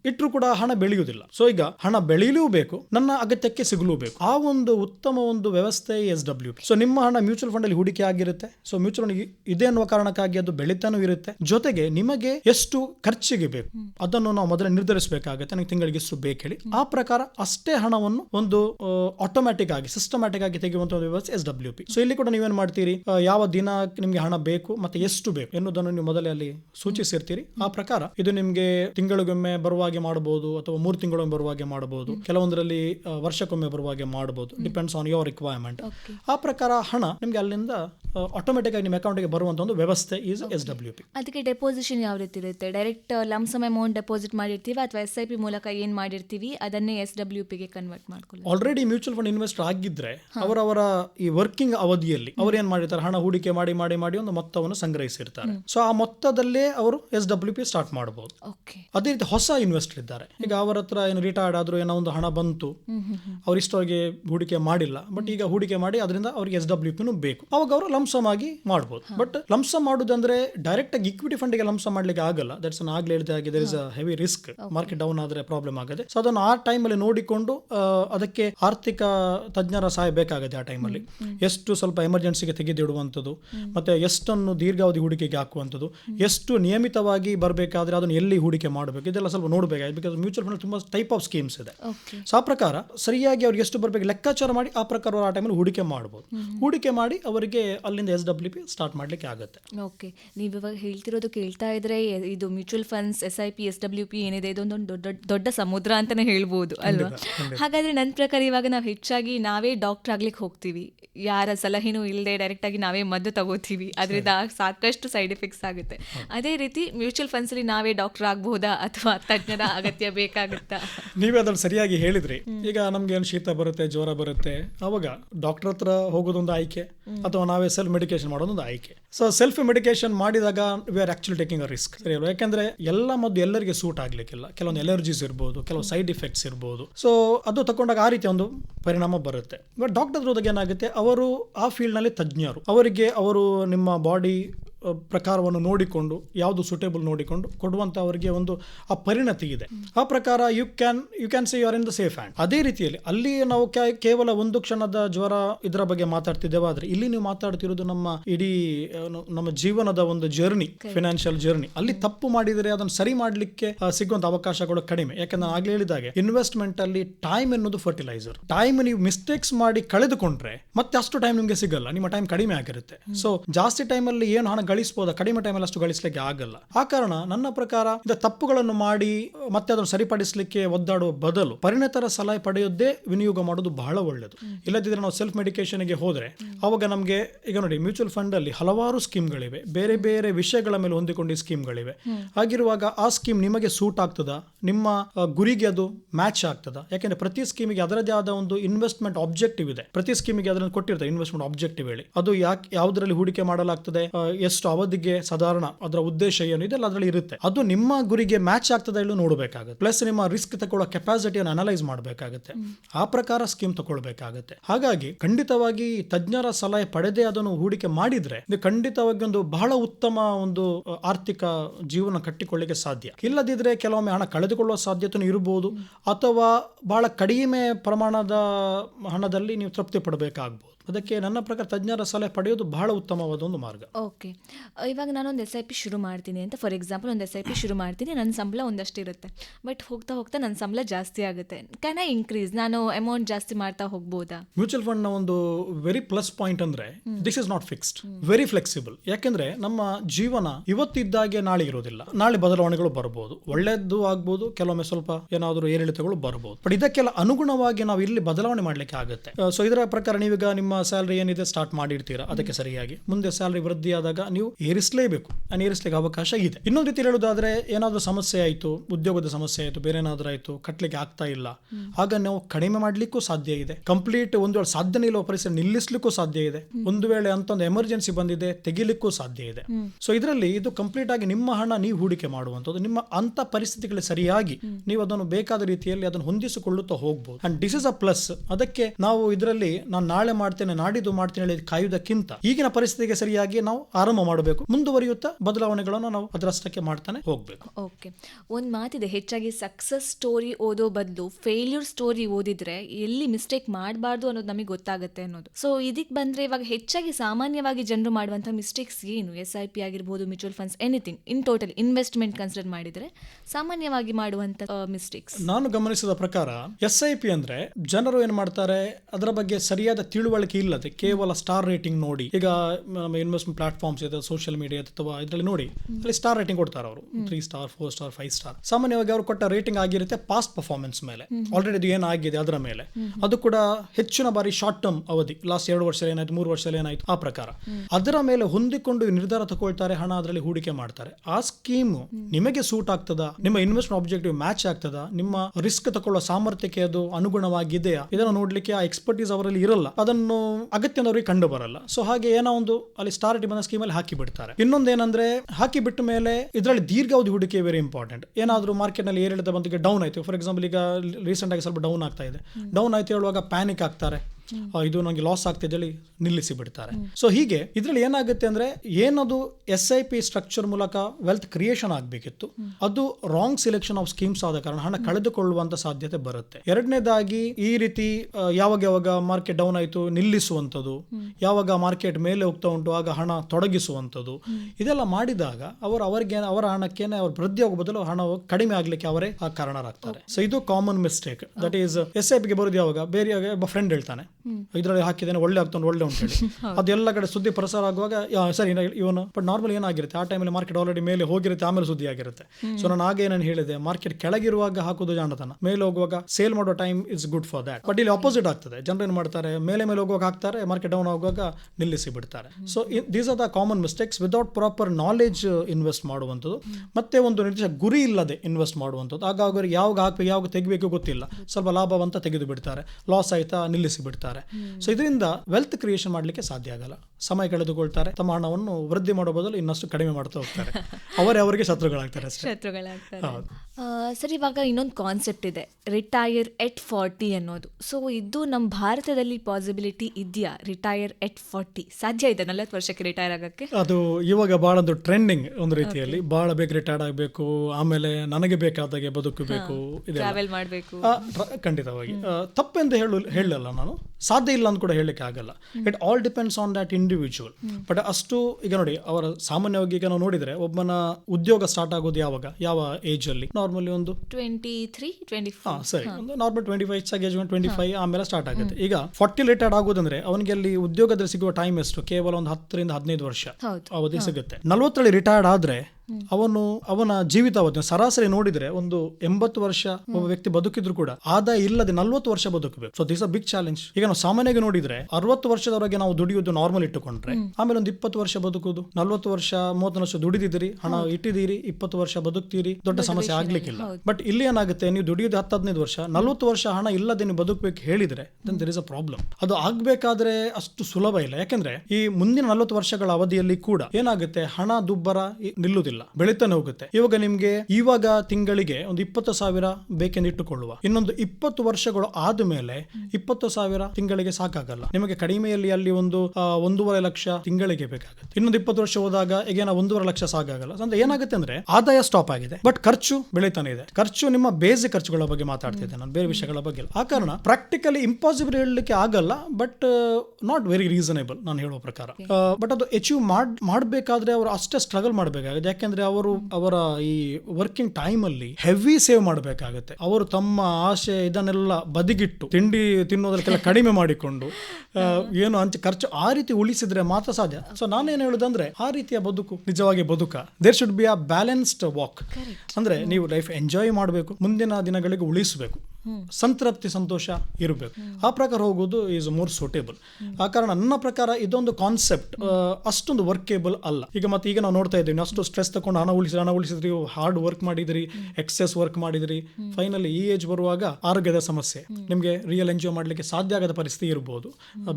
ಇಟ್ಟರು ಕೂಡ ಹಣ ಬೆಳೆಯುವುದಿಲ್ಲ. ಸೊ ಈಗ ಹಣ ಬೆಳೆಯಲೂ ಬೇಕು ನನ್ನ ಅಗತ್ಯಕ್ಕೆ ಸಿಗಲೂ ಬೇಕು. ಆ ಒಂದು ಉತ್ತಮ ಒಂದು ವ್ಯವಸ್ಥೆ ಎಸ್ ಡಬ್ಲ್ಯೂ ಸೊ ನಿಮ್ಮ ಹಣ ಮ್ಯೂಚುವಲ್ ಫಂಡ್ ಅಲ್ಲಿ ಹೂಡಿಕೆ ಆಗಿರುತ್ತೆ. ಸೊ ಮ್ಯೂಚುವಲ್ ಫಂಡ್ ಇದೆ ಅನ್ನುವ ಕಾರಣಕ್ಕಾಗಿ ಅದು ಬೆಳೀತಾನೂ ಇರುತ್ತೆ. ಜೊತೆಗೆ ನಿಮಗೆ ಎಷ್ಟು ಖರ್ಚಿಗೆ ಬೇಕು ಅದನ್ನು ನಾವು ಮೊದಲೇ ನಿರ್ಧರಿಸಬೇಕಾಗುತ್ತೆ. ನನಗೆ ತಿಂಗಳಿಗೆ ಎಷ್ಟು ಬೇಕೇಳಿ. ಹೇಳಿ ಆ ಪ್ರಕಾರ ಅಷ್ಟೇ ಹಣವನ್ನು ಒಂದು ಆಟೋಮ್ಯಾಟಿಕ್ ಆಗಿ ಸಿಸ್ಟಮ್ಯಾಟಿಕ್ ಆಗಿ ತೆಗೆಯುವಂತ ಒಂದು ವ್ಯವಸ್ಥೆ ಎಸ್ ಡಬ್ಲ್ಯೂ ಪಿ ಸೊ ಇಲ್ಲಿ ಕೂಡ ನೀವೇನ್ ಮಾಡ್ತೀರಿ? ಯಾವ ದಿನ ನಿಮ್ಗೆ ಹಣ ಬೇಕು ಮತ್ತೆ ಎಷ್ಟು ಬೇಕು ಎನ್ನುವುದನ್ನು ನೀವು ಮೊದಲೇ ಅಲ್ಲಿ ಸೂಚಿಸಿರ್ತೀರಿ. ಆ ಪ್ರಕಾರ ಇದು ನಿಮ್ಗೆ ತಿಂಗಳಿಗೊಮ್ಮೆ ಬರುವ ಹಾಗೆ ಮಾಡಬಹುದು ಅಥವಾ ಮೂರು ತಿಂಗಳೊಮ್ಮೆ ಬರುವ ಹಾಗೆ ಮಾಡಬಹುದು. ಕೆಲವೊಂದರಲ್ಲಿ ವರ್ಷಕ್ಕೊಮ್ಮೆ ಬರುವ ಹಾಗೆ ಮಾಡಬಹುದು. ಡಿಪೆಂಡ್ಸ್ ಆನ್ ಯೋರ್ ರಿಕ್ವೈರ್ಮೆಂಟ್ ಆ ಪ್ರಕಾರ ಹಣ ನಿಮ್ಗೆ ಅಲ್ಲಿಂದ ಆಟೋಮೆಟಿಕ್ ಆಗಿ ನಿಮ್ಮ ಅಕೌಂಟ್ಗೆ ಬರುವಂತ ಒಂದು ವ್ಯವಸ್ಥೆ ಈಸ್ ಎಸ್ ಡಬ್ಲ್ಯೂ ಪಿ ಅದಕ್ಕೆ ಡೆಪಾಸಿಷನ್ ಯಾವ ರೀತಿ ಇರುತ್ತೆ? ಡೈರೆಕ್ಟ್ ಲಮ್ಸಮ್ ಅಮೌಂಟ್ ಡೆಪಾಸಿಟ್ ಮಾಡಿರ್ತೀವಿ ಅಥವಾ ಎಸ್ ಐ ಪಿ ಮೂಲಕ ಏನ್ ಮಾಡಿರ್ತೀವಿ ಅದನ್ನೇ ಎಸ್ ಡಬ್ಲ್ಯೂ ಪಿಗೆ ಕನ್ವರ್ಟ್ ಮಾಡ್ಕೊಳ್ಳಿ ಆಲ್ರೆಡಿ ಮ್ಯೂಚುವಲ್ ಫಂಡ್ ಇನ್ವೆಸ್ಟರ್ ಆಗಿದ್ರೆ ಅವರವರ ಈ ವರ್ಕಿಂಗ್ ಅವಧಿಯಲ್ಲಿ ಅವ್ರು ಏನ್ ಮಾಡಿರ್ತಾರೆ ಹಣ ಹೂಡಿಕೆ ಮಾಡಿ ಮಾಡಿ ಮಾಡಿ ಒಂದು ಮೊತ್ತವನ್ನು ಸಂಗ್ರಹಿಸಿರ್ತಾರೆ. ಸೊ ಆ ಮೊತ್ತದಲ್ಲೇ ಅವರು ಎಸ್ ಡಬ್ಲ್ಯೂ ಪಿ ಸ್ಟಾರ್ಟ್ ಮಾಡಬಹುದು ಅದೇ ರೀತಿ ಹೊಸ ಇನ್ವೆಸ್ಟರ್ ಇದ್ದಾರೆ. ಈಗ ಅವರ ಹತ್ರ ಏನು ರಿಟೈರ್ಡ್ ಆದ್ರೂ ಏನೋ ಒಂದು ಹಣ ಬಂತು ಅವ್ರು ಇಷ್ಟವರೆಗೆ ಹೂಡಿಕೆ ಮಾಡಿಲ್ಲ ಬಟ್ ಈಗ ಹೂಡಿಕೆ ಮಾಡಿ ಅದರಿಂದ ಅವ್ರಿಗೆ ಎಸ್ ಡಬ್ಲ್ಯೂ ಪಿನೂ ಬೇಕು. ಅವಾಗ ಅವರು ಲಂಸಮ್ ಆಗಿ ಮಾಡಬಹುದು ಬಟ್ ಲಂಸಮ್ ಮಾಡುದಂದ್ರೆ ಡೈರೆಕ್ಟ್ ಆಗಿ ಇಕ್ವಿಟಿ ಫಂಡಿಗೆ ಲಂಸಮ್ ಮಾಡ್ಲಿಕ್ಕೆ ಆಗಲ್ಲ. ದಟ್ಸ್ ನಾನು ಆಗ್ಲೇ ಹೇಳಿದ ಹಾಗೆ there is a heavy risk market down ಆದ್ರೆ ಪ್ರಾಬ್ಲಮ್ ಆಗುತ್ತೆ ಸೊ ಅದನ್ನು ಆ ಟೈಮಲ್ಲಿ ನೋಡಿಕೊಂಡು ಅದಕ್ಕೆ ಆರ್ಥಿಕ ತಜ್ಞರ ಸಹಾಯ ಬೇಕಾಗುತ್ತೆ ಆ ಟೈಮಲ್ಲಿ. ಎಷ್ಟು ಸ್ವಲ್ಪ ಎಮರ್ಜೆನ್ಸಿಗೆ ತೆಗೆದಿಡುವಂಥದ್ದು ಮತ್ತೆ ಎಷ್ಟನ್ನು ದೀರ್ಘಾವಧಿ ಹೂಡಿಕೆಗೆ ಹಾಕುವಂಥದ್ದು ಎಷ್ಟು ನಿಯಮಿತವಾಗಿ ಬರಬೇಕಾದ್ರೆ ಅದನ್ನು ಎಲ್ಲಿ ಹೂಡಿಕೆ ಮಾಡಬೇಕು ಇದೆಲ್ಲ ಸ್ವಲ್ಪ ನೋಡಬೇಕಾಗಿದೆ ಬಿಕಾಸ್ ಮ್ಯೂಚುವಲ್ ಫಂಡ್ ತುಂಬಾ ಟೈಪ್ ಆಫ್ ಸ್ಕೀಮ್ಸ್ ಇದೆ. ಸೊ ಆ ಪ್ರಕಾರ ಸರಿಯಾಗಿ ಅವ್ರಿಗೆ ಎಷ್ಟು ಬರಬೇಕು ಲೆಕ್ಕಾಚಾರ ಮಾಡಿ ಆ ಪ್ರಕಾರ ಆ ಆ ಟೈಮಲ್ಲಿ ಹೂಡಿಕೆ ಮಾಡ್ಬೋದು. ಹೂಡಿಕೆ ಮಾಡಿ ಅವರಿಗೆ ಅಲ್ಲಿಂದ ಎಸ್ ಡಬ್ಲ್ಯೂ ಪಿ ಸ್ಟಾರ್ಟ್ ಮಾಡಲಿಕ್ಕೆ ಆಗುತ್ತೆ. ಓಕೆ ನೀವು ಇವಾಗ ಹೇಳ್ತಿರೋದು ಕೇಳ್ತಾ ಇದ್ರೆ ಇದು mutual funds S I P S W P ಏನಿದೆ ಇದೊಂದು ದೊಡ್ಡ ದೊಡ್ಡ ಸಮುದ್ರ ಅಂತಾನೆ ಹೇಳ್ಬೋದು ಅಲ್ವಾ? ಹಾಗಾದ್ರೆ ನನ್ನ ಪ್ರಕಾರ ಇವಾಗ ನಾವು ಹೆಚ್ಚಾಗಿ ನಾವೇ ಡಾಕ್ಟರ್ ಆಗ್ಲಿಕ್ಕೆ ಹೋಗ್ತೀವಿ. ಯಾರ ಸಲಹೆನೂ ಇಲ್ಲದೆ ಡೈರೆಕ್ಟ್ ಆಗಿ ನಾವೇ ಮದ್ದು ತಗೋತೀವಿ. ಅದರಿಂದ ಸಾಕಷ್ಟು ಸೈಡ್ ಎಫೆಕ್ಟ್ಸ್ ಆಗುತ್ತೆ. ಅದೇ ರೀತಿ ಮ್ಯೂಚುವಲ್ ಫಂಡ್ಸ್ ಅಲ್ಲಿ ನಾವೇ ಡಾಕ್ಟರ್ ಆಗಬಹುದಾ ಅಥವಾ ತಜ್ಞರ (laughs) ಅಗತ್ಯ ಬೇಕಾಗುತ್ತಾ? ನೀವೇ ಅದನ್ನು ಸರಿಯಾಗಿ ಹೇಳಿದ್ರಿ. ಈಗ ನಮ್ಗೆ ಏನು ಶೀತ ಬರುತ್ತೆ ಜ್ವರ ಬರುತ್ತೆ ಅವಾಗ ಡಾಕ್ಟರ್ ಹತ್ರ ಹೋಗೋದೊಂದು ಆಯ್ಕೆ ಅಥವಾ ನಾವೇ ಸೆಲ್ಫ್ ಮೆಡಿಕೇಶನ್ ಮಾಡೋದೊಂದು ಆಯ್ಕೆ. ಸೊ ಸೆಲ್ಫ್ ಮೆಡಿಕೇಶನ್ ಮಾಡಿದಾಗ we are actually taking a risk ಸರಿ ಯಾಕಂದ್ರೆ ಎಲ್ಲ ಮದ್ದು ಎಲ್ಲರಿಗೆ ಸೂಟ್ ಆಗ್ಲಿಕ್ಕಿಲ್ಲ. ಕೆಲವೊಂದು ಎಲರ್ಜೀಸ್ ಇರ್ಬೋದು ಕೆಲವು ಸೈಡ್ ಇಫೆಕ್ಟ್ಸ್ ಇರ್ಬೋದು. ಸೊ ಅದು ತಗೊಂಡಾಗ ಆ ರೀತಿ ಒಂದು ಪರಿಣಾಮ ಬರುತ್ತೆ. ಬಟ್ ಡಾಕ್ಟರ್ ಏನಾಗುತ್ತೆ? ಅವರು ಆ ಫೀಲ್ಡ್ನಲ್ಲಿ ತಜ್ಞರು. ಅವರಿಗೆ ಅವರು ನಿಮ್ಮ ಬಾಡಿ ಪ್ರಕಾರವನ್ನು ನೋಡಿಕೊಂಡು ಯಾವುದು ಸೂಟೇಬಲ್ ನೋಡಿಕೊಂಡು ಕೊಡುವಂಥ ಅವರಿಗೆ ಒಂದು ಆ ಪರಿಣತಿ ಇದೆ. ಆ ಪ್ರಕಾರ you can you can see you are in the safe hand ಅದೇ ರೀತಿಯಲ್ಲಿ ಅಲ್ಲಿ ನಾವು ಕೇವಲ ಒಂದು ಕ್ಷಣದ ಜ್ವರ ಇದರ ಬಗ್ಗೆ ಮಾತಾಡ್ತಿದ್ದೇವೆ ಆದರೆ ಇಲ್ಲಿ ನೀವು ಮಾತಾಡ್ತಿರೋದು ನಮ್ಮ ಇಡೀ ನಮ್ಮ ಜೀವನದ ಒಂದು ಜರ್ನಿ ಫಿನಾನ್ಷಿಯಲ್ ಜರ್ನಿ ಅಲ್ಲಿ ತಪ್ಪು ಮಾಡಿದರೆ ಅದನ್ನು ಸರಿ ಮಾಡಲಿಕ್ಕೆ ಸಿಗುವಂಥ ಅವಕಾಶಗಳು ಕಡಿಮೆ. ಯಾಕಂದ್ರೆ ನಾನು ಆಗ್ಲೇ ಹೇಳಿದಾಗೆ ಇನ್ವೆಸ್ಟ್ಮೆಂಟ್ ಅಲ್ಲಿ ಟೈಮ್ ಎನ್ನುವುದು ಫರ್ಟಿಲೈಸರ್ ಟೈಮ್ ನೀವು ಮಿಸ್ಟೇಕ್ಸ್ ಮಾಡಿ ಕಳೆದುಕೊಂಡ್ರೆ ಮತ್ತೆ ಅಷ್ಟು ಟೈಮ್ ನಿಮಗೆ ಸಿಗಲ್ಲ ನಿಮ್ಮ ಟೈಮ್ ಕಡಿಮೆ ಆಗಿರುತ್ತೆ. ಸೊ ಜಾಸ್ತಿ ಟೈಮ್ ಅಲ್ಲಿ ಏನು ಹಣ ಗಳಿಸಬಹುದ ಕಡಿಮೆ ಟೈಮಲ್ಲಿ ಅಷ್ಟು ಗಳಿಸಲಿಕ್ಕೆ ಆಗಲ್ಲ. ಆ ಕಾರಣ ನನ್ನ ಪ್ರಕಾರ ತಪ್ಪುಗಳನ್ನು ಮಾಡಿ, ಮತ್ತೆ ಅದನ್ನು ಸರಿಪಡಿಸಲಿಕ್ಕೆ ಒದ್ದಾಡುವ ಬದಲು ಪರಿಣತರ ಸಲಹೆ ಪಡೆಯೋದೇ ವಿನಿಯೋಗ ಮಾಡೋದು ಬಹಳ ಒಳ್ಳೆಯದು ಇಲ್ಲದಿದ್ರೆ ನಾವು ಸೆಲ್ಫ್ ಮೆಡಿಕೇಶನ್ಗೆ ಹೋದ್ರೆ, ಅವಾಗ ನಮಗೆ ಈಗ ನೋಡಿ ಮ್ಯೂಚುವಲ್ ಫಂಡ್ ಅಲ್ಲಿ ಹಲವಾರು ಸ್ಕೀಮ್ಗಳಿವೆ ಬೇರೆ ಬೇರೆ ವಿಷಯಗಳ ಮೇಲೆ ಹೊಂದಿಕೊಂಡು ಸ್ಕೀಮ್ಗಳಿವೆ ಹಾಗಿರುವಾಗ ಆ ಸ್ಕೀಮ್ ನಿಮಗೆ ಸೂಟ್ ಆಗ್ತದ? ನಿಮ್ಮ ಗುರಿಗೆ ಅದು ಮ್ಯಾಚ್ ಆಗ್ತದ? ಯಾಕೆಂದ್ರೆ ಪ್ರತಿ ಸ್ಕೀಮಿಗೆ ಅದರದೇ ಆದ ಒಂದು ಇನ್ವೆಸ್ಟ್ಮೆಂಟ್ ಆಬ್ಜೆಕ್ಟಿವ್ ಇದೆ. ಪ್ರತಿ ಸ್ಕೀಮಿಗೆ ಅದನ್ನು ಕೊಟ್ಟಿರ್ತಾರೆ ಇನ್ವೆಸ್ಟ್ಮೆಂಟ್ ಆಬ್ಜೆಕ್ಟಿವ್ ಹೇಳಿ. ಅದು ಯಾಕೆ, ಯಾವುದರಲ್ಲಿ ಹೂಡಿಕೆ ಮಾಡಲಾಗ್ತದೆ? ಎಷ್ಟು ಅವಧಿಗೆ ಸಾಧಾರಣ ಅದರ ಉದ್ದೇಶ ಏನು ಇದೆಲ್ಲ ಅದರಲ್ಲಿ ಇರುತ್ತೆ. ಅದು ನಿಮ್ಮ ಗುರಿಗೆ ಮ್ಯಾಚ್ ಆಗ್ತದೆ ಇಲ್ಲೂ ನೋಡಬೇಕಾಗುತ್ತೆ. ಪ್ಲಸ್ ನಿಮ್ಮ ರಿಸ್ಕ್ ತಗೊಳ್ಳೋ ಕೆಪಾಸಿಟಿಯನ್ನು ಅನಲೈಸ್ ಮಾಡಬೇಕಾಗುತ್ತೆ. ಆ ಪ್ರಕಾರ ಸ್ಕೀಮ್ ತಗೊಳ್ಬೇಕಾಗುತ್ತೆ. ಹಾಗಾಗಿ ಖಂಡಿತವಾಗಿ ತಜ್ಞರ ಸಲಹೆ ಪಡೆದೇ ಅದನ್ನು ಹೂಡಿಕೆ ಮಾಡಿದ್ರೆ ಇದು ಖಂಡಿತವಾಗಿ ಒಂದು ಬಹಳ ಉತ್ತಮ ಒಂದು ಆರ್ಥಿಕ ಜೀವನ ಕಟ್ಟಿಕೊಳ್ಳಿಕ್ಕೆ ಸಾಧ್ಯ. ಇಲ್ಲದಿದ್ರೆ ಕೆಲವೊಮ್ಮೆ ಹಣ ಕಳೆದುಕೊಳ್ಳುವ ಸಾಧ್ಯತೆ ಇರಬಹುದು ಅಥವಾ ಬಹಳ ಕಡಿಮೆ ಪ್ರಮಾಣದ ಹಣದಲ್ಲಿ ನೀವು ತೃಪ್ತಿ ಪಡಬೇಕಾಗ್ಬೋದು. ಅದಕ್ಕೆ ನನ್ನ ಪ್ರಕಾರ ತಜ್ಞರ ಸಲಹೆ ಪಡೆಯೋದು ಬಹಳ ಉತ್ತಮವಾದ ಒಂದು ಮಾರ್ಗ. ಓಕೆ. ಇವಾಗ ನಾನೊಂದು ಎಸ್ ಐ ಪಿ ಶುರು ಮಾಡ್ತೀನಿ ಅಂತ ಫಾರ್ ಎಕ್ಸಾಂಪಲ್ ಒಂದು ಎಸ್ ಐ ಪಿ ಶುರು ಮಾಡ್ತೀನಿ ನನ್ನ ಸಂಬಳ ಒಂದಷ್ಟು ಇರುತ್ತೆ. ಬಟ್ ಹೋಗ್ತಾ ಹೋಗ್ತಾ ನನ್ನ ಸಂಬಳ ಜಾಸ್ತಿ ಆಗುತ್ತೆ. ಕ್ಯಾನ್ ಐ ಇನ್ಕ್ರೀಸ್ ನಾನು ಅಮೌಂಟ್ ಜಾಸ್ತಿ ಮಾಡ್ತಾ ಹೋಗ್ಬೋದಾ? ಮ್ಯೂಚುವಲ್ ಫಂಡ್ನ ಒಂದು ವೆರಿ ಪ್ಲಸ್ ಪಾಯಿಂಟ್ ಅಂದ್ರೆ this is not fixed very flexible ಯಾಕೆಂದ್ರೆ ನಮ್ಮ ಜೀವನ ಇವತ್ತಿದ್ದಾಗೆ ನಾಳೆ ಇರೋದಿಲ್ಲ. ನಾಳೆ ಬದಲಾವಣೆಗಳು ಬರಬಹುದು ಒಳ್ಳೆಯದು ಆಗ್ಬೋದು ಕೆಲವೊಮ್ಮೆ ಸ್ವಲ್ಪ ಏನಾದರೂ ಏರಿಳಿತಗಳು ಬರಬಹುದು ಬಟ್ ಇದಕ್ಕೆಲ್ಲ ಅನುಗುಣವಾಗಿ ನಾವು ಇಲ್ಲಿ ಬದಲಾವಣೆ ಮಾಡ್ಲಿಕ್ಕೆ ಆಗುತ್ತೆ. ಸೊ ಇದರ ಪ್ರಕಾರ ನೀವೀಗ ನಿಮ್ಮ ಸ್ಯಾಲರಿ ಏನಿದೆ ಸ್ಟಾರ್ಟ್ ಮಾಡಿರ್ತೀರಾ ಅದಕ್ಕೆ ಸರಿಯಾಗಿ. ಮುಂದೆ ಸ್ಯಾಲ್ರಿ ವೃದ್ಧಿ ಆದಾಗ ನೀವು ಏರಿಸಲೇಬೇಕು. ಏರಿಸಲಿಕ್ಕೆ ಅವಕಾಶ ಇದೆ. ಇನ್ನೊಂದು ರೀತಿ ಹೇಳೋದಾದ್ರೆ, ಏನಾದರೂ ಸಮಸ್ಯೆ ಆಯಿತು, ಉದ್ಯೋಗದ ಸಮಸ್ಯೆ ಆಯಿತು, ಬೇರೆ ಏನಾದರೂ ಆಯಿತು ಕಟ್ಟಲಿಕ್ಕೆ ಆಗ್ತಾ ಇಲ್ಲ. ಆಗ ನಾವು ಕಡಿಮೆ ಮಾಡಲಿಕ್ಕೂ ಸಾಧ್ಯ ಇದೆ. ಕಂಪ್ಲೀಟ್ ಒಂದು ವೇಳೆ ಸಾಧ್ಯನೇ ಇಲ್ಲವ ಪರಿಸ್ಥಿತಿ ನಿಲ್ಲಿಸಲಿಕ್ಕೂ ಸಾಧ್ಯ ಇದೆ. ಒಂದು ವೇಳೆ ಅಂತ ಒಂದು ಎಮರ್ಜೆನ್ಸಿ ಬಂದಿದೆ, ತೆಗಿಲಿಕ್ಕೂ ಸಾಧ್ಯ ಇದೆ. ಸೊ ಇದರಲ್ಲಿ ಇದು ಕಂಪ್ಲೀಟ್ ಆಗಿ ನಿಮ್ಮ ಹಣ ನೀವು ಹೂಡಿಕೆ ಮಾಡುವಂಥದ್ದು. ನಿಮ್ಮ ಅಂತ ಪರಿಸ್ಥಿತಿಗಳು ಸರಿಯಾಗಿ ನೀವು ಅದನ್ನು ಬೇಕಾದ ರೀತಿಯಲ್ಲಿ ಅದನ್ನು ಹೊಂದಿಸಿಕೊಳ್ಳುತ್ತಾ ಹೋಗ್ಬೋದು. And this is a plus ಅದಕ್ಕೆ ನಾವು ಇದರಲ್ಲಿ ನಾನು ನಾಳೆ ಮಾಡ್ತೇನೆ ನಾಡಿದ್ದು ಮಾಡ್ತೇನೆ ಹೇಳಿ ಕಾಯುವುದಕ್ಕಿಂತ ಈಗಿನ ಪರಿಸ್ಥಿತಿಗೆ ಸರಿಯಾಗಿ ನಾವು ಆರಂಭ ಮಾಡಬೇಕು. ಮುಂದುವರಿಯುತ್ತಾ ಬದಲಾವಣೆಗಳನ್ನು ನಾವು ಅದರಷ್ಟಕ್ಕೆ ಮಾಡ್ತಾನೆ ಹೋಗ್ಬೇಕು. ಓಕೆ. ಒಂದು ಮಾತಿದೆ ಹೆಚ್ಚಾಗಿ ಸಕ್ಸಸ್ ಸ್ಟೋರಿ ಓದೋ ಬದಲು ಫೇಲ್ಯೂರ್ ಸ್ಟೋರಿ ಓದಿದ್ರೆ ಎಲ್ಲಿ ಮಿಸ್ಟೇಕ್ ಮಾಡಬಾರ್ದು ಅನ್ನೋದು ನಮಗೆ ಗೊತ್ತಾಗುತ್ತೆ ಅನ್ನೋದು. ಸೊ ಇದಕ್ಕೆ ಬಂದ್ರೆ ಇವಾಗ ಹೆಚ್ಚಾಗಿ ಸಾಮಾನ್ಯವಾಗಿ ಜನರು ಮಾಡುವಂತಹ ಮಿಸ್ಟೇಕ್ಸ್ ಏನು? ಎಸ್ ಐ ಪಿ ಆಗಿರ್ಬೋದು mutual funds anything in total investment consider ಮಾಡಿದ್ರೆ ಸಾಮಾನ್ಯವಾಗಿ ಮಾಡುವಂತ ಮಿಸ್ಟೇಕ್ಸ್ ನಾನು ಗಮನಿಸಿದ ಪ್ರಕಾರ ಎಸ್ ಐ ಪಿ ಅಂದ್ರೆ ಜನರು ಏನ್ ಮಾಡ್ತಾರೆ? ಅದರ ಬಗ್ಗೆ ಸರಿಯಾದ ತಿಳುವಳಿಕೆ ಇಲ್ಲದೆ ಕೇವಲ ಸ್ಟಾರ್ ರೇಟಿಂಗ್ ನೋಡಿ. ಈಗ ನಮ್ಮ ಇನ್ವೆಸ್ಟ್ಮೆಂಟ್ ಪ್ಲಾಟ್ಫಾರ್ಮ್ಸ್ ಇದೆ ಸೋಷಿಯಲ್ ಮೀಡಿಯಾ ಅಥವಾ ಇದರಲ್ಲಿ ನೋಡಿ ಅಲ್ಲಿ ಸ್ಟಾರ್ ರೇಟಿಂಗ್ ಕೊಡ್ತಾರೆ ಅವರು. Three star four star five star ಸಾಮಾನ್ಯವಾಗಿ ಅವರು ಕೊಟ್ಟ ರೇಟಿಂಗ್ ಆಗಿರುತ್ತೆ ಪಾಸ್ಟ್ ಪರ್ಫಾರ್ಮೆನ್ಸ್ ಮೇಲೆ. ಆಲ್ರೆಡಿ ಅದು ಏನಾಗಿದೆ ಅದರ ಮೇಲೆ. ಅದು ಕೂಡ ಹೆಚ್ಚಿನ ಬಾರಿ ಶಾರ್ಟ್ ಟರ್ಮ್ ಅವಧಿ. ಲಾಸ್ಟ್ ಎರಡು ವರ್ಷ ಏನಾಯ್ತು ಮೂರು ವರ್ಷದಲ್ಲಿ ಏನಾಯ್ತು ಆ ಪ್ರಕಾರ. ಅದರ ಮೇಲೆ ಹೊಂದಿಕೊಂಡು ನಿರ್ಧಾರ ತಗೊಳ್ತಾರೆ ಹಣ ಅದರಲ್ಲಿ ಹೂಡಿಕೆ ಮಾಡ್ತಾರೆ. ಆ ಸ್ಕೀಮ್ ನಿಮಗೆ ಸೂಟ್ ಆಗ್ತದ? ನಿಮ್ಮ ಇನ್ವೆಸ್ಟ್ಮೆಂಟ್ ಆಬ್ಜೆಕ್ಟಿವ್ ಮ್ಯಾಚ್ ಆಗ್ತದ? ನಿಮ್ಮ ರಿಸ್ಕ್ ತಗೊಳ್ಳುವ ಸಾಮರ್ಥ್ಯಕ್ಕೆ ಅದು ಅನುಗುಣವಾಗಿದೆಯಾ? ಇದನ್ನು ನೋಡ್ಲಿಕ್ಕೆ ಆ ಎಕ್ಸ್ಪರ್ಟೀಸ್ ಅವರಲ್ಲಿ ಇರಲ್ಲ. ಅದನ್ನು ಅಗತ್ಯದವರಿಗೆ ಕಂಡು ಬರಲ್ಲ. ಸೊ ಹಾಗೆ ಏನೋ ಒಂದು ಅಲ್ಲಿ ಸ್ಟಾರ್ ಬಂದ ಸ್ಕೀಮಲ್ಲಿ ಹಾಕಿ ಬಿಡ್ತಾರೆ. ಇನ್ನೊಂದೇನಂದ್ರೆ ಹಾಕಿ ಬಿಟ್ಟ ಮೇಲೆ ಇದರಲ್ಲಿ ದೀರ್ಘಾವಧಿ ಹೂಡಿಕೆ ವೆರಿ ಇಂಪಾರ್ಟೆಂಟ್ ಏನಾದರೂ ಮಾರ್ಕೆಟ್ನಲ್ಲಿ ಏರಿಳಿತ ಬಂದಿಗೆ ಡೌನ್ ಆಯ್ತು. ಫಾರ್ ಎಕ್ಸಾಂಪಲ್ ಈಗ ರೀಸೆಂಟ್ ಆಗಿ ಸ್ವಲ್ಪ ಡೌನ್ ಆಗ್ತಾ ಇದೆ. ಡೌನ್ ಆಯ್ತು ಹೇಳುವಾಗ ಪ್ಯಾನಿಕ್ ಆಗ್ತಾರೆ. ಇದು ನನಗೆ ಲಾಸ್ ಆಗ್ತಿದೆ ಹೇಳಿ ನಿಲ್ಲಿಸಿ ಬಿಡ್ತಾರೆ ಸೊ ಹೀಗೆ ಇದರಲ್ಲಿ ಏನಾಗುತ್ತೆ ಅಂದ್ರೆ ಏನದು ಎಸ್ ಐ ಪಿ ಸ್ಟ್ರಕ್ಚರ್ ಮೂಲಕ ವೆಲ್ತ್ ಕ್ರಿಯೇಷನ್ ಆಗಬೇಕಿತ್ತು. ಅದು ರಾಂಗ್ ಸಿಲೆಕ್ಷನ್ ಆಫ್ ಸ್ಕೀಮ್ಸ್ ಆದ ಕಾರಣ ಹಣ ಕಳೆದುಕೊಳ್ಳುವಂತ ಸಾಧ್ಯತೆ ಬರುತ್ತೆ. ಎರಡನೇದಾಗಿ ಈ ರೀತಿ ಯಾವಾಗ ಯಾವಾಗ ಮಾರ್ಕೆಟ್ ಡೌನ್ ಆಯಿತು ನಿಲ್ಲಿಸುವಂಥದ್ದು, ಯಾವಾಗ ಮಾರ್ಕೆಟ್ ಮೇಲೆ ಹೋಗ್ತಾ ಉಂಟು ಆಗ ಹಣ ತೊಡಗಿಸುವಂಥದ್ದು, ಇದೆಲ್ಲ ಮಾಡಿದಾಗ ಅವರು ಅವರಿಗೆ, ಅವರ ಹಣಕ್ಕೇನೆ ಅವ್ರ ವೃದ್ಧಿ ಬದಲು ಹಣ ಕಡಿಮೆ ಆಗ್ಲಿಕ್ಕೆ ಅವರೇ ಆ ಕಾರಣರಾಗ್ತಾರೆ. ಸೊ ಇದು common mistake that is S I ಪಿಗೆ ಬರೋದು ಯಾವಾಗ? ಬೇರೆ ಫ್ರೆಂಡ್ ಹೇಳ್ತಾನೆ. ಇದರಲ್ಲಿ ಹಾಕಿದ್ದೇನೆ ಒಳ್ಳೆ ಆಗ್ತಾನೆ ಒಳ್ಳೆ ಉಂಟು (laughs) ಅದೆಲ್ಲ ಕಡೆ ಸುದ್ದಿ ಪ್ರಸಾರ ಆಗುವಾಗ ಸರಿ ಇವನು ಬಟ್ ನಾರ್ಮಲ್ ಏನಾಗಿರುತ್ತೆ ಆ ಟೈಮಲ್ಲಿ ಮಾರ್ಕೆಟ್ ಆಲ್ರೆಡಿ ಮೇಲೆ ಹೋಗಿರುತ್ತೆ ಆಮೇಲೆ ಸುದ್ದಿ ಆಗಿರುತ್ತೆ. ಸೊ ನಾನು ಆಗ ಏನೇನು ಹೇಳಿದೆ ಮಾರ್ಕೆಟ್ ಕೆಳಗಿರುವಾಗ ಹಾಕೋದು ಜಾಣತನ. ಮೇಲೆ ಹೋಗುವಾಗ ಸೇಲ್ ಮಾಡೋ time is good for that but ಇಲ್ಲಿ ಅಪೋಸಿಟ್ ಆಗ್ತದೆ. ಜನರು ಏನು ಮಾಡ್ತಾರೆ ಮೇಲೆ ಮೇಲೆ ಹೋಗುವಾಗ ಹಾಕ್ತಾರೆ ಮಾರ್ಕೆಟ್ ಡೌನ್ ಆಗುವಾಗ ನಿಲ್ಲಿಸಿ ಬಿಡ್ತಾರೆ. So these are the common mistakes without proper knowledge invest ಮಾಡುವಂಥದ್ದು. ಮತ್ತೆ ಒಂದು ನಿರ್ದಿಷ್ಟ ಗುರಿ ಇಲ್ಲದೆ ಇನ್ವೆಸ್ಟ್ ಮಾಡುವಂಥದ್ದು. ಆಗ ಅವರಿಗೆ ಯಾವಾಗ ಹಾಕಬೇಕು ಯಾವಾಗ ತೆಗಿಬೇಕು ಗೊತ್ತಿಲ್ಲ. ಸ್ವಲ್ಪ ಲಾಭವಂತ ತೆಗೆದು ಬಿಡ್ತಾರೆ. ಲಾಸ್ ಆಯ್ತಾ ನಿಲ್ಲಿಸಿ ಬಿಡ್ತಾರೆ. ಸೊ ಇದರಿಂದ ವೆಲ್ತ್ ಕ್ರಿಯೇಷನ್ ಮಾಡಲಿಕ್ಕೆ ಸಾಧ್ಯ ಆಗಲ್ಲ. ಸಮಯ ಕಳೆದುಕೊಳ್ತಾರೆ ತಮ್ಮ ಹಣವನ್ನು ವೃದ್ಧಿ ಮಾಡೋ ಬದಲು ಇನ್ನಷ್ಟು ಕಡಿಮೆ ಮಾಡ್ತಾ ಹೋಗ್ತಾರೆ. (laughs) ಅವರೇ ಅವರಿಗೆ ಶತ್ರುಗಳಾಗ್ತಾರೆ ಅಷ್ಟೇ. ಶತ್ರುಗಳಾಗ್ತಾರೆ. ಹೌದು. ಸರ್ ಇವಾಗ ಇನ್ನೊಂದು ಕಾನ್ಸೆಪ್ಟ್ ಇದೆ. ರಿಟೈರ್ ಎಟ್ ಫಾರ್ಟಿ ಅನ್ನೋದು. ಸೊ ಇದು ನಮ್ಮ ಭಾರತದಲ್ಲಿ ಪಾಸಿಬಿಲಿಟಿ ಇದೆಯಾ? ರಿಟೈರ್ ಎಟ್ ಫಾರ್ಟಿ ಸಾಧ್ಯ ಇದೆ ನಲವತ್ತು ವರ್ಷಕ್ಕೆ ರಿಟೈರ್ ಆಗೋಕ್ಕೆ? ಅದು ಇವಾಗ ಭಾಳ ಒಂದು ಟ್ರೆಂಡಿಂಗ್ ಒಂದು ರೀತಿಯಲ್ಲಿ. ಭಾಳ ಬೇಗ ರಿಟೈರ್ಡ್ ಆಗಬೇಕು ಆಮೇಲೆ ನನಗೆ ಬೇಕಾದಾಗೆ ಬದುಕಬೇಕು ಟ್ರಾವೆಲ್ ಮಾಡಬೇಕು. ಖಂಡಿತವಾಗಿ. ತಪ್ಪೆಂದು ಹೇಳು ಹೇಳಲ್ಲ ನಾನು. ಸಾಧ್ಯ ಇಲ್ಲ ಅಂತ ಕೂಡ ಹೇಳಲಿಕ್ಕೆ ಆಗಲ್ಲ. It all depends on that individual but ಅಷ್ಟು ಈಗ ನೋಡಿ ಅವರ ಸಾಮಾನ್ಯವಾಗಿ ಈಗ ನಾವು ನೋಡಿದರೆ ಒಬ್ಬನ ಉದ್ಯೋಗ ಸ್ಟಾರ್ಟ್ ಆಗೋದು ಯಾವಾಗ? ಯಾವ ಏಜಲ್ಲಿ ಅಲ್ಲಿ? ನಾರ್ಮಲಿ ಒಂದು ಟ್ವೆಂಟಿ ತ್ರೀ ಟ್ವೆಂಟಿ ಹಾ ಸರಿ. ಒಂದು normal twenty five age twenty five ಆಮೇಲೆ ಸ್ಟಾರ್ಟ್ ಆಗುತ್ತೆ. ಈಗ ಫಾರ್ಟಿ ರಿಟೈರ್ಡ್ ಆಗೋದಂದ್ರೆ ಅವನಿಗೆ ಅಲ್ಲಿ ಉದ್ಯೋಗದಲ್ಲಿ ಸಿಗುವ ಟೈಮ್ ಎಷ್ಟು? ಕೇವಲ ಒಂದು ಹತ್ತರಿಂದ ಹದಿನೈದು ವರ್ಷ. ಅವಧಿ ಸಿಗುತ್ತೆ. ನಲ್ವತ್ತರಲ್ಲಿ ರಿಟೈರ್ಡ್ ಆದ್ರೆ ಅವನು ಅವನ ಜೀವಿತಾವಧಿ ಸರಾಸರಿ ನೋಡಿದ್ರೆ ಒಂದು ಎಂಬತ್ತು ವರ್ಷ ಒಬ್ಬ ವ್ಯಕ್ತಿ ಬದುಕಿದ್ರು ಕೂಡ ಆದಾಯ ಇಲ್ಲದೆ ನಲ್ವತ್ತು ವರ್ಷ ಬದುಕಬೇಕು. So this a big challenge ಈಗ ನಾವು ಸಾಮಾನ್ಯವಾಗಿ ನೋಡಿದ್ರೆ ಅರವತ್ತು ವರ್ಷದವರೆಗೆ ನಾವು ದುಡಿಯೋದು ನಾರ್ಮಲ್ ಇಟ್ಟುಕೊಂಡ್ರೆ ಆಮೇಲೆ ಒಂದು ಇಪ್ಪತ್ತು ವರ್ಷ ಬದುಕುದು ನಲ್ವತ್ತು ವರ್ಷ ಮೂವತ್ತು ವರ್ಷ ದುಡಿದಿದ್ದೀರಿ ಹಣ ಇಟ್ಟಿದ್ದೀರಿ ಇಪ್ಪತ್ತು ವರ್ಷ ಬದುಕ್ತೀರಿ ದೊಡ್ಡ ಸಮಸ್ಯೆ ಆಗ್ಲಿಕ್ಕಿಲ್ಲ. ಬಟ್ ಇಲ್ಲಿ ಏನಾಗುತ್ತೆ ನೀವು ದುಡಿಯೋದು ಹತ್ತು ಹದಿನೈದು ವರ್ಷ ನಲ್ವತ್ತು ವರ್ಷ ಹಣ ಇಲ್ಲದೆ ನೀವು ಬದುಕಬೇಕು ಹೇಳಿದ್ರೆ then there is a problem ಅದು ಆಗ್ಬೇಕಾದ್ರೆ ಅಷ್ಟು ಸುಲಭ ಇಲ್ಲ. ಯಾಕಂದ್ರೆ ಈ ಮುಂದಿನ ನಲ್ವತ್ತು ವರ್ಷಗಳ ಅವಧಿಯಲ್ಲಿ ಕೂಡ ಏನಾಗುತ್ತೆ ಹಣ ದುಬ್ಬರ ಇ- ನಿಲ್ಲುವುದಿಲ್ಲ ಬೆಳೀತಾನೆ ಹೋಗುತ್ತೆ. ಇವಾಗ ನಿಮ್ಗೆ ಇವಾಗ ತಿಂಗಳಿಗೆ ಒಂದು ಇಪ್ಪತ್ತು ಸಾವಿರ ಬೇಕೆಂದು ಇಟ್ಟುಕೊಳ್ಳುವ. ಇನ್ನೊಂದು ಇಪ್ಪತ್ತು ವರ್ಷಗಳು ಆದ ಮೇಲೆ ಇಪ್ಪತ್ತು ಸಾವಿರ ತಿಂಗಳಿಗೆ ಸಾಕಾಗಲ್ಲ. ನಿಮಗೆ ಕಡಿಮೆಯಲ್ಲಿ ಅಲ್ಲಿ ಒಂದು ಒಂದೂವರೆ ಲಕ್ಷ ತಿಂಗಳಿಗೆ ಬೇಕಾಗುತ್ತೆ. ಇನ್ನೊಂದು ಇಪ್ಪತ್ತು ವರ್ಷ ಹೋದಾಗ ಈಗ ಒಂದೂವರೆ ಲಕ್ಷ ಸಾಕಾಗಲ್ಲ. ಅಂದ್ರೆ ಏನಾಗುತ್ತೆ ಅಂದ್ರೆ ಆದಾಯ ಸ್ಟಾಪ್ ಆಗಿದೆ. ಬಟ್ ಖರ್ಚು ಬೆಳೀತಾನೆ ಇದೆ. ಖರ್ಚು ನಿಮ್ಮ ಬೇಸಿಕ್ ಖರ್ಚುಗಳ ಬಗ್ಗೆ ಮಾತಾಡ್ತಿದ್ದೆ ನಾನು ಬೇರೆ ವಿಷಯಗಳ ಬಗ್ಗೆ ಆ ಕಾರಣ ಪ್ರಾಕ್ಟಿಕಲಿ ಇಂಪಾಸಿಬಲ್ ಹೇಳಲಿಕ್ಕೆ ಆಗಲ್ಲ ಬಟ್ ನಾಟ್ ವೆರಿ ರೀಸನೇಬಲ್ ನಾನು ಹೇಳುವ ಪ್ರಕಾರ. ಬಟ್ ಅದು ಅಚೀವ್ ಮಾಡ್ ಮಾಡಬೇಕಾದ್ರೆ ಅವರು ಅಷ್ಟೇ ಸ್ಟ್ರಗಲ್ ಮಾಡಬೇಕಾಗುತ್ತೆ. ಯಾಕೆಂದ್ರೆ ಅವರು ಅವರ ಈ ವರ್ಕಿಂಗ್ ಟೈಮ್ ಅಲ್ಲಿ ಹೆವಿ ಸೇವ್ ಮಾಡಬೇಕಾಗುತ್ತೆ. ಅವರು ತಮ್ಮ ಆಸೆ ಇದನ್ನೆಲ್ಲ ಬದಿಗಿಟ್ಟು ತಿಂಡಿ ತಿನ್ನೋದಕ್ಕೆಲ್ಲ ಕಡಿಮೆ ಮಾಡಿಕೊಂಡು ಏನು ಅಂಚೆ ಖರ್ಚು ಆ ರೀತಿ ಉಳಿಸಿದ್ರೆ ಮಾತ್ರ ಸಾಧ್ಯ. ಸೊ ನಾನೇನು ಹೇಳುದಂದ್ರೆ ಆ ರೀತಿಯ ಬದುಕು ನಿಜವಾಗಿ ಬದುಕ. There should be a balanced walk ಅಂದ್ರೆ ನೀವು ಲೈಫ್ ಎಂಜಾಯ್ ಮಾಡಬೇಕು ಮುಂದಿನ ದಿನಗಳಿಗೆ ಉಳಿಸಬೇಕು. ಸಂತೃಪ್ತಿ ಸಂತೋಷ ಇರಬೇಕು. ಆ ಪ್ರಕಾರ ಹೋಗೋದು ಈಸ್ ಮೋರ್ ಸೂಟೇಬಲ್ ಆ ಕಾರಣ ನನ್ನ ಪ್ರಕಾರ ಇದೊಂದು ಕಾನ್ಸೆಪ್ಟ್ ಅಷ್ಟೊಂದು ವರ್ಕೇಬಲ್ ಅಲ್ಲ. ಈಗ ಮತ್ತೆ ಈಗ ನಾವು ನೋಡ್ತಾ ಇದ್ದೀವಿ ಅಷ್ಟು ಸ್ಟ್ರೆಸ್ ತಗೊಂಡು ಹಣ ಉಳಿಸಿ ಹಣ ಉಳಿಸಿದ್ರಿ ಹಾರ್ಡ್ ವರ್ಕ್ ಮಾಡಿದ್ರಿ ಎಕ್ಸೆಸ್ ವರ್ಕ್ ಮಾಡಿದ್ರಿ. ಫೈನಲಿ ಈ ಏಜ್ ಬರುವಾಗ ಆರೋಗ್ಯದ ಸಮಸ್ಯೆ. ನಿಮಗೆ ರಿಯಲ್ ಎಂಜಾಯ್ ಮಾಡಲಿಕ್ಕೆ ಸಾಧ್ಯ ಆಗದ ಪರಿಸ್ಥಿತಿ ಇರಬಹುದು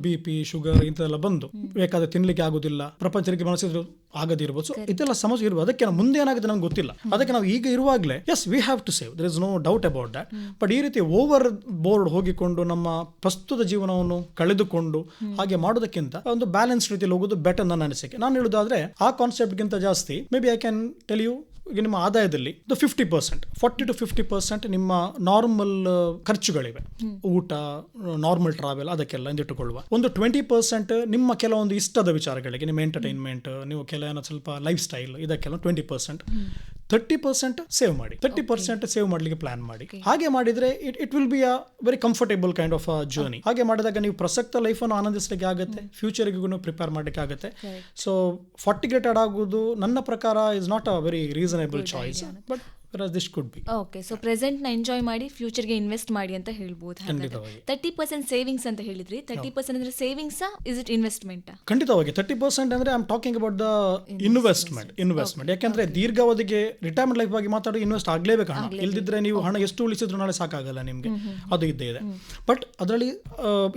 ಬಿ ಪಿ ಶುಗರ್ ಇಂಥದೆಲ್ಲ ಬಂದು ಬೇಕಾದ್ರೆ ತಿನ್ಲಿಕ್ಕೆ ಆಗೋದಿಲ್ಲ ಪ್ರಪಂಚಕ್ಕೆ ಮನಸ್ಸಿದ್ರು ಆಗದಿರ್ಬೋದು. ಸೊ ಇದೆಲ್ಲ ಸಮಸ್ಯೆ ಇರ್ಬೋದು. ಅದಕ್ಕೆ ಮುಂದೆ ಏನಾಗುತ್ತೆ ನಮ್ಗೆ ಗೊತ್ತಿಲ್ಲ. ಅದಕ್ಕೆ ನಾವು ಈಗ ಇರುವಾಗಲೇ yes we have to save there is no doubt about that but ಈ ರೀತಿ ಓವರ್ ಬೋರ್ಡ್ ಹೋಗಿಕೊಂಡು ನಮ್ಮ ಪ್ರಸ್ತುತ ಜೀವನವನ್ನು ಕಳೆದುಕೊಂಡು ಹಾಗೆ ಮಾಡೋದಕ್ಕಿಂತ ಒಂದು ಬ್ಯಾಲೆನ್ಸ್ ರೀತಿಯಲ್ಲಿ ಹೋಗೋದು ಬೆಟರ್ ನನ್ನ ಅನಿಸಿಕೆ. ನಾನು ಹೇಳೋದಾದ್ರೆ ಆ ಕಾನ್ಸೆಪ್ಟ್ಗಿಂತ ಜಾಸ್ತಿ may be I can tell you ಈಗ ನಿಮ್ಮ ಆದಾಯದಲ್ಲಿ fifty percent forty to fifty percent ನಿಮ್ಮ ನಾರ್ಮಲ್ ಖರ್ಚುಗಳಿವೆ. ಊಟ ನಾರ್ಮಲ್ ಟ್ರಾವೆಲ್ ಅದಕ್ಕೆಲ್ಲ ಎಂದಿಟ್ಟುಕೊಳ್ಳುವ. ಒಂದು ಟ್ವೆಂಟಿ ಪರ್ಸೆಂಟ್ ನಿಮ್ಮ ಕೆಲವೊಂದು ಇಷ್ಟದ ವಿಚಾರಗಳಿಗೆ ನಿಮ್ಮ ಎಂಟರ್ಟೈನ್ಮೆಂಟ್ ನೀವು ಕೆಲ ಏನೋ ಸ್ವಲ್ಪ ಲೈಫ್ ಸ್ಟೈಲ್ ಇದಕ್ಕೆಲ್ಲ twenty percent thirty percent save ಮಾಡಿ. ತರ್ಟಿ ಪರ್ಸೆಂಟ್ ಸೇವ್ ಮಾಡ್ಲಿಕ್ಕೆ ಪ್ಲಾನ್ ಮಾಡಿ. ಹಾಗೆ ಮಾಡಿದ್ರೆ it it will be a very comfortable kind of a journey ಹಾಗೆ ಮಾಡಿದಾಗ ನೀವು ಪ್ರಸಕ್ತ ಲೈಫನ್ನು ಆನಂದಿಸಲಿಕ್ಕೆ ಆಗುತ್ತೆ ಫ್ಯೂಚರ್ಗೂ ಪ್ರಿಪೇರ್ ಮಾಡಲಿಕ್ಕೆ ಆಗುತ್ತೆ. ಸೊ ಫಾರ್ಟಿಗ್ರೇಟೆಡ್ ಆಗುವುದು ನನ್ನ ಪ್ರಕಾರ is not a very reasonable choice but this could be okay so ಪ್ರೆಸೆಂಟ್ನ enjoy ಮಾಡಿ ಫ್ಯೂಚರ್ಗೆ ಇನ್ವೆಸ್ಟ್ ಮಾಡಿ ಅಂತ ಹೇಳ್ಬೋದು ಖಂಡಿತವಾಗಿ. ತರ್ಟಿ ಪರ್ಸೆಂಟ್ ಸೇವಿಂಗ್ಸ್ ಅಂತ ಹೇಳಿದ್ರಿ. ತರ್ಟಿ ಪರ್ಸೆಂಟ್ ಅಂದ್ರೆ ಸೇವಿಂಗ್ಸ್ ಇಸ್ ಇಟ್ ಇನ್ವೆಸ್ಟ್ಮೆಂಟ್ ಖಂಡಿತವಾಗಿ ತರ್ಟಿ ಪರ್ಸೆಂಟ್ ಅಂದ್ರೆ I'm talking about the investment investment ಯಾಕಂದ್ರೆ ದೀರ್ಘಾವಧಿಗೆ ರಿಟೈರ್ಮೆಂಟ್ ಲೈಫ್ ಬಗ್ಗೆ ಮಾತಾಡೋ ಇನ್ವೆಸ್ಟ್ ಆಗ್ಲೇಬೇಕು ಹಣ ಇಲ್ದಿದ್ರೆ ನೀವು ಹಣ ಎಷ್ಟು ಉಳಿಸಿದ್ರು ನಾಳೆ ಸಾಕಾಗಲ್ಲ ನಿಮಗೆ. ಅದು ಇದ್ದೇ ಇದೆ. ಬಟ್ ಅದರಲ್ಲಿ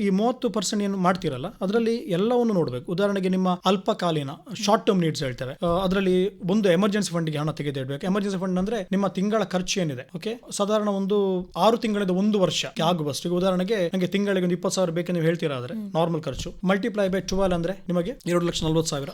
ಈ ಮೂವತ್ತು ಪರ್ಸೆಂಟ್ ಏನು ಮಾಡ್ತಿರಲ್ಲ ಅದರಲ್ಲಿ ಎಲ್ಲವನ್ನು ನೋಡಬೇಕು. ಉದಾಹರಣೆಗೆ ನಿಮ್ಮ ಅಲ್ಪಕಾಲೀನ ಶಾರ್ಟ್ ಟರ್ಮ್ ನೀಡ್ಸ್ ಹೇಳ್ತಾರೆ. ಅದರಲ್ಲಿ ಒಂದು ಎಮರ್ಜೆನ್ಸಿ ಫಂಡ್ಗೆ ಹಣ ತೆಗೆದಿಡಬೇಕು. ಎಮರ್ಜೆನ್ಸಿ ಫಂಡ್ ಅಂದ್ರೆ ನಿಮ್ಮ ತಿಂಗಳ ಖರ್ಚು ಏನಿದೆ ಓಕೆ ಸಾಧಾರಣ ಒಂದು ಆರು ತಿಂಗಳಿಂದ ಒಂದು ವರ್ಷ ಆಗುವಷ್ಟು. ಈಗ ಉದಾಹರಣೆಗೆ ನನಗೆ ತಿಂಗಳಿಗೆ ಒಂದು ಇಪ್ಪತ್ತು ಸಾವಿರ ಬೇಕು ನೀವು ಹೇಳ್ತೀರಾ ಆದ್ರೆ ನಾರ್ಮಲ್ ಖರ್ಚು. ಮಲ್ಟಿಪ್ಲೈ ಬೈ ಟ್ವೆಲ್ ಅಂದ್ರೆ ನಿಮಗೆ ಎರಡು ಲಕ್ಷ ನಲ್ವತ್ತು ಸಾವಿರ.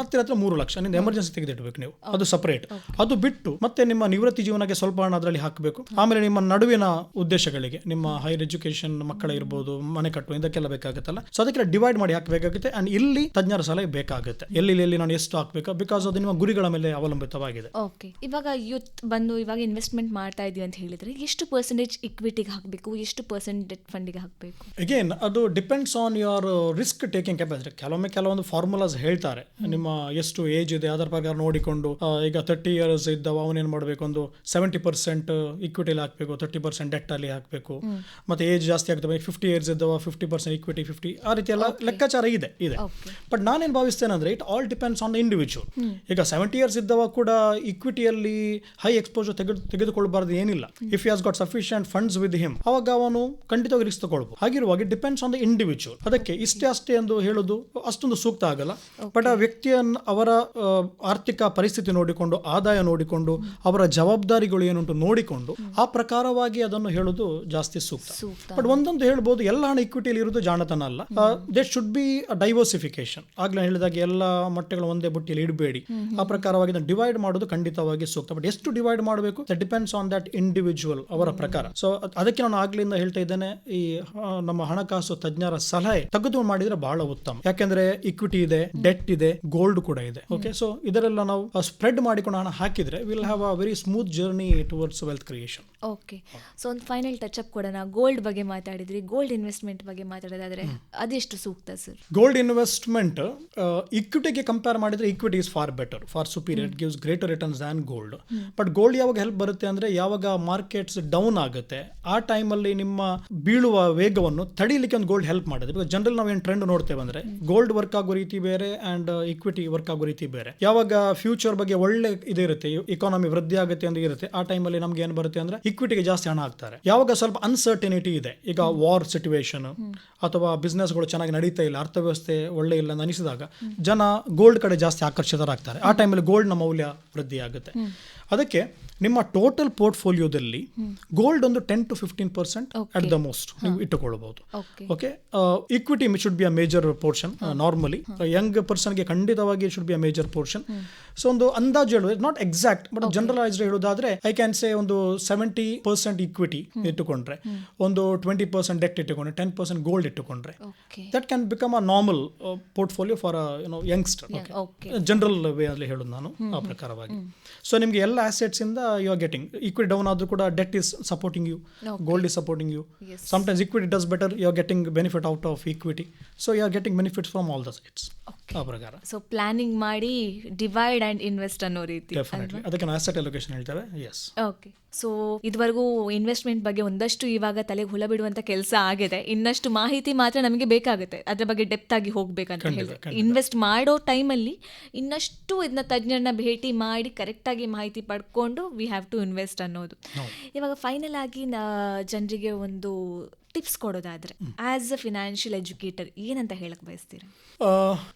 ಹತ್ತಿರ ಹತ್ರ ಮೂರು ಲಕ್ಷ ನಿಮ್ದು ಎಮರ್ಜೆನ್ಸಿ ತೆಗೆದಿಡಬೇಕು ನೀವು. ಅದು ಸಪರೇಟ್ ಅದು ಬಿಟ್ಟು ಮತ್ತೆ ನಿಮ್ಮ ನಿವೃತ್ತಿ ಜೀವನಕ್ಕೆ ಸ್ವಲ್ಪ ಹಣ ಅದರಲ್ಲಿ ಹಾಕಬೇಕು. ಆಮೇಲೆ ನಿಮ್ಮ ನಡುವಿನ ಉದ್ದೇಶಗಳಿಗೆ ನಿಮ್ಮ ಹೈರ್ ಎಜುಕೇಶನ್ ಮಕ್ಕಳ ಇರ್ಬೋದು ಮನೆ ಕಟ್ಟುವ ಇದಕ್ಕೆಲ್ಲ ಬೇಕಾಗುತ್ತಲ್ಲ. ಸೊ ಅದಕ್ಕೆಲ್ಲ ಡಿವೈಡ್ ಮಾಡಿ ಹಾಕಬೇಕಾಗುತ್ತೆ. ಅಂಡ್ ಇಲ್ಲಿ ತಜ್ಞರ ಸಲಹೆ ಬೇಕಾಗುತ್ತೆ. ಎಲ್ಲಿ ಎಲ್ಲಿ ನಾನು ಎಷ್ಟು ಹಾಕಬೇಕು? ಬಿಕಾಸ್ ಅದು ನಿಮ್ಮ ಗುರಿಗಳ ಮೇಲೆ ಅವಲಂಬಿತವಾಗಿದೆ. ಓಕೆ ಇವಾಗ ಯೂತ್ ಬಂದು ಇವಾಗ ಇನ್ವೆಸ್ಟ್ಮೆಂಟ್ ಮಾಡ್ತಾ ಇದೀವಿ ಅಂತ ಹೇಳಿದ್ರೆ ಎಷ್ಟು ಪರ್ಸೆಂಟೇಜ್ ಇಕ್ವಿಟಿಗೆ ಹಾಕಬೇಕು? ಎಷ್ಟು ಪರ್ಸೆಂಟ್ ಡೆಟ್ ಫಂಡಿಗೆ ಹಾಕಬೇಕು? ಅಗೇನ್ ಅದು depends on your risk taking capacity ಕೆಲವೊಮ್ಮೆ ಕೆಲವೊಂದು ಫಾರ್ಮುಲಾಸ್ ಹೇಳ್ತಾರೆ. ನಿಮ್ಮ ಎಷ್ಟು ಏಜ್ ಇದೆ ಅದರ ಪ್ರಕಾರ ನೋಡಿಕೊಂಡು ಈಗ ತರ್ಟಿ ಇಯರ್ಸ್ ಇದ್ದವ ಅವನೇನು ಮಾಡಬೇಕು? ಒಂದು ಸೆವೆಂಟಿ ಪರ್ಸೆಂಟ್ ಇಕ್ವಿಟಿಲಿ ಹಾಕಬೇಕು ತರ್ಟಿ ಪರ್ಸೆಂಟ್ ಡೆಟ್ ಅಲ್ಲಿ ಹಾಕಬೇಕು. ಮತ್ತೆ ಏಜ್ ಜಾಸ್ತಿ ಆಗ್ತವೆ ಫಿಫ್ಟಿ ಇಯರ್ಸ್ ಇದ್ದವ ಫಿಫ್ಟಿ ಪರ್ಸೆಂಟ್ ಇಕ್ವಿಟಿ ಫಿಫ್ಟಿ ಆ ರೀತಿ ಎಲ್ಲ ಲೆಕ್ಕಾಚಾರ ಇದೆ ಇದೆ. ಬಟ್ ನಾನೇನು ಭಾವಿಸ್ತೇನೆ ಅಂದ್ರೆ it all depends on the individual ಈಗ ಸೆವೆಂಟಿ ಇಯರ್ಸ್ ಇದ್ದವ ಕೂಡ ಇಕ್ವಿಟಿಯಲ್ಲಿ ಹೈ ಎಕ್ಸ್ಪೋಜರ್ ತೆಗೆದು ತೆಗೆದುಕೊಳ್ಳಬಾರದು ಏನಿಲ್ಲ. If you has got sufficient funds with him ಅವಾಗ ಅವನು ಖಂಡಿತವಾಗಿ ರಿಸ್ಕ್ ತಗೊಳ್ಬಹುದು. ಹಾಗಿರುವಾಗ ಡಿಪೆಂಡ್ಸ್ ಆನ್ ದ ಇಂಡಿವಿಜುವಲ್ ಅದಕ್ಕೆ ಇಷ್ಟೇ ಅಷ್ಟೇ ಎಂದು ಹೇಳೋದು ಅಷ್ಟೊಂದು ಸೂಕ್ತ ಆಗಲ್ಲ. ಬಟ್ ಆ ವ್ಯಕ್ತಿಯನ್ನ ಅವರ ಆರ್ಥಿಕ ಪರಿಸ್ಥಿತಿ ನೋಡಿಕೊಂಡು ಆದಾಯ ನೋಡಿಕೊಂಡು ಅವರ ಜವಾಬ್ದಾರಿಗಳು ಏನುಂಟು ನೋಡಿಕೊಂಡು ಆ ಪ್ರಕಾರವಾಗಿ ಅದನ್ನು ಹೇಳೋದು ಜಾಸ್ತಿ ಸೂಕ್ತ. ಸೂಕ್ತ. ಬಟ್ ಒಂದೊಂದು ಹೇಳ್ಬೋದು ಎಲ್ಲ ಹಣ ಇಕ್ವಿಟಿಯಲ್ಲಿ ಇರೋದು ಜಾಣತನ ಅಲ್ಲ. ದೇಟ್ ಶುಡ್ ಬಿ ಡೈವರ್ಸಿಫಿಕೇಶನ್ ಆಗ್ಲೇ ಹೇಳಿದಾಗ ಎಲ್ಲ ಮೊಟ್ಟೆಗಳು ಒಂದೇ ಬುಟ್ಟಿಯಲ್ಲಿ ಇಡಬೇಡಿ. ಆ ಪ್ರಕಾರವಾಗಿ ಡಿವೈಡ್ ಮಾಡೋದು ಖಂಡಿತವಾಗಿ ಸೂಕ್ತ. ಬಟ್ ಎಷ್ಟು ಡಿವೈಡ್ ಮಾಡಬೇಕು. That depends on that individual ಅವರ ಪ್ರಕಾರ. ಸೊ ಅದಕ್ಕೆ ನಾನು ಆಗ್ಲಿಂದ ಹೇಳ್ತಾ ಇದ್ದೇನೆ ಈ ನಮ್ಮ ಹಣಕಾಸು ತಜ್ಞರ ಸಲಹೆ ತೆಗೆದುಕೊಂಡು ಮಾಡಿದ್ರೆ ಬಹಳ ಉತ್ತಮ. ಯಾಕೆಂದ್ರೆ ಇಕ್ವಿಟಿ ಇದೆ ಡೆಟ್ ಇದೆ ಗೋಲ್ಡ್ ಕೂಡ ಇದೆ. ಓಕೆ ಸೊ ಇದರೆಲ್ಲ ನಾವು ಸ್ಪ್ರೆಡ್ ಮಾಡಿಕೊಂಡು ಹಣ ಹಾಕಿದ್ರೆ will have a very smooth journey towards wealth creation okay so ಒಂದು ಫೈನಲ್ ಟಚ್ ಅಪ್ ಕೊಡೋಣ. ಗೋಲ್ಡ್ ಬಗ್ಗೆ ಮಾತಾಡಿದ್ರಿ. ಗೋಲ್ಡ್ ಇನ್ವೆಸ್ಟ್ಮೆಂಟ್ ಬಗ್ಗೆ ಮಾತಾಡೋದಾದ್ರೆ ಅದೆಷ್ಟು ಸೂಕ್ತ ಸರ್? ಗೋಲ್ಡ್ ಇನ್ವೆಸ್ಟ್ಮೆಂಟ್ ಇಕ್ವಿಟಿಗೆ ಕಂಪೇರ್ ಮಾಡಿದ್ರೆ equity is far better far superior gives greater returns gold but gold ಯಾವಾಗ ಹೆಲ್ಪ್ ಬರುತ್ತೆ ಅಂದ್ರೆ ಯಾವಾಗ ಮಾರ್ಕೆಟ್ಸ್ ಡೌನ್ ಆಗುತ್ತೆ, ಆ ಟೈಮಲ್ಲಿ ನಿಮ್ಮ ಬೀಳುವ ವೇಗವನ್ನು ತಡೀಲಿಕ್ಕೆ ಒಂದು ಗೋಲ್ಡ್ ಹೆಲ್ಪ್ ಮಾಡುತ್ತೆ. ಬಿಕಾಸ್ ಜನರಲ್ ನಾವು ಏನು ಟ್ರೆಂಡ್ ನೋಡ್ತೇವೆ ಅಂದ್ರೆ ಗೋಲ್ಡ್ ವರ್ಕ್ ಆಗೋ ರೀತಿ ಬೇರೆ ಅಂಡ್ ಇಕ್ವಿಟಿ ವರ್ಕ್ ಆಗೋ ರೀತಿ ಬೇರೆ. ಯಾವಾಗ ಫ್ಯೂಚರ್ ಬಗ್ಗೆ ಒಳ್ಳೆ ಇದಿರುತ್ತೆ ಇಕಾನಮಿ ವೃದ್ಧಿ ಆಗುತ್ತೆ ಅಂತ ಇರುತ್ತೆ, ಆ ಟೈಮಲ್ಲಿ ನಮ್ಗೆ ಏನು ಬರುತ್ತೆ ಅಂದ್ರೆ ಇಕ್ವಿಟಿಗೆ ಜಾಸ್ತಿ ಹಣ ಆಗ್ತಾರೆ ಯಾವಾಗ ಸ್ವಲ್ಪ ಅನ್ಸರ್ಟಿನಿಟಿ ಇದೆ, ಈಗ ವಾರ್ ಸಿಚುವೇಶನ್ ಅಥವಾ ಬಿಸ್ನೆಸ್ಗಳು ಚೆನ್ನಾಗಿ ನಡೀತಾ ಇಲ್ಲ, ಅರ್ಥವ್ಯವಸ್ಥೆ ಒಳ್ಳೆ ಇಲ್ಲ ಅನಿಸಿದಾಗ ಜನ ಗೋಲ್ಡ್ ಕಡೆ ಜಾಸ್ತಿ ಆಕರ್ಷಿತರಾಗ್ತಾರೆ. ಆ ಟೈಮಲ್ಲಿ ಗೋಲ್ಡ್ನ ಮೌಲ್ಯ ವೃದ್ಧಿ ಆಗುತ್ತೆ. ಅದಕ್ಕೆ ನಿಮ್ಮ ಟೋಟಲ್ ಪೋರ್ಟ್ಫೋಲಿಯೋದಲ್ಲಿ ಗೋಲ್ಡ್ ಒಂದು ten to fifteen percent at the most ನೀವು ಇಟ್ಟುಕೊಳ್ಳಬಹುದು okay okay equity should be a major portion normally young ಪರ್ಸನ್ಗೆ ಖಂಡಿತವಾಗಿ should be a major portion so ಒಂದು ಅಂದಾಜು ಹೇಳೋದು ನಾಟ್ ಎಕ್ಸಾಕ್ಟ್ ಬಟ್ ಜನರಲೈಸ್ಡ್ ಹೇಳೋದಾದ್ರೆ ಐ ಕ್ಯಾನ್ ಸೇ ಒಂದು seventy percent equity ಇಟ್ಟುಕೊಂಡ್ರೆ ಒಂದು twenty percent debt ಇಟ್ಟುಕೊಂಡ್ರೆ ಟೆನ್ ಪರ್ಸೆಂಟ್ ಗೋಲ್ಡ್ ಇಟ್ಟುಕೊಂಡ್ರೆ that can become a normal portfolio for you know youngster general way ಅಲ್ಲಿ ಹೇಳೋದು ನಾನು ಆ ಪ್ರಕಾರವಾಗಿ. ಸೊ ನಿಮಗೆ ಎಲ್ಲ ಆಸೆಟ್ಸ್ ಇಂದ you are getting equity down ಆದ್ರೂ ಕೂಡ debt is supporting you gold is supporting you sometimes equity does better you are getting benefit out of equity so you are getting benefit from all the ಆ ಪ್ರಕಾರ. So planning ಮಾಡಿ divide and invest ಅನ್ನೋ ರೀತಿ definitely ಅದಕ್ಕೆ ನಾವು asset allocation ಹೇಳ್ತೇವೆ. Yes okay so ಇದುವರೆಗೂ investment ಬಗ್ಗೆ ಒಂದಷ್ಟು ಇವಾಗ ತಲೆಗೆ ಹುಳ ಬಿಡುವಂತ ಕೆಲಸ ಆಗಿದೆ. ಇನ್ನಷ್ಟು ಮಾಹಿತಿ ಮಾತ್ರ ನಮಗೆ ಬೇಕಾಗುತ್ತೆ. ಅದ್ರ ಬಗ್ಗೆ ಡೆಪ್ತ್ ಆಗಿ ಹೋಗ್ಬೇಕಂತ ಹೇಳಿ ಹೇಳಿದ್ರೆ ಇನ್ವೆಸ್ಟ್ ಮಾಡೋ ಟೈಮಲ್ಲಿ ಇನ್ನಷ್ಟು ಇದನ್ನ ತಜ್ಞರನ್ನ ಭೇಟಿ ಮಾಡಿ ಕರೆಕ್ಟಾಗಿ ಮಾಹಿತಿ ಪಡ್ಕೊಂಡು ವಿ ಹ್ಯಾವ್ ಟು ಇನ್ವೆಸ್ಟ್ ಅನ್ನೋದು. ಇವಾಗ ಫೈನಲ್ ಆಗಿ ಜನರಿಗೆ ಒಂದು ಟಿಪ್ಸ್ ಕೊಡೋದಾದ್ರೆ ಆಸ್ ಅ ಫಿನಾನ್ಷಿಯಲ್ ಎಜುಕೇಟರ್ ಏನಂತ ಹೇಳಕ್ ಬಯಸ್ತೀರಾ?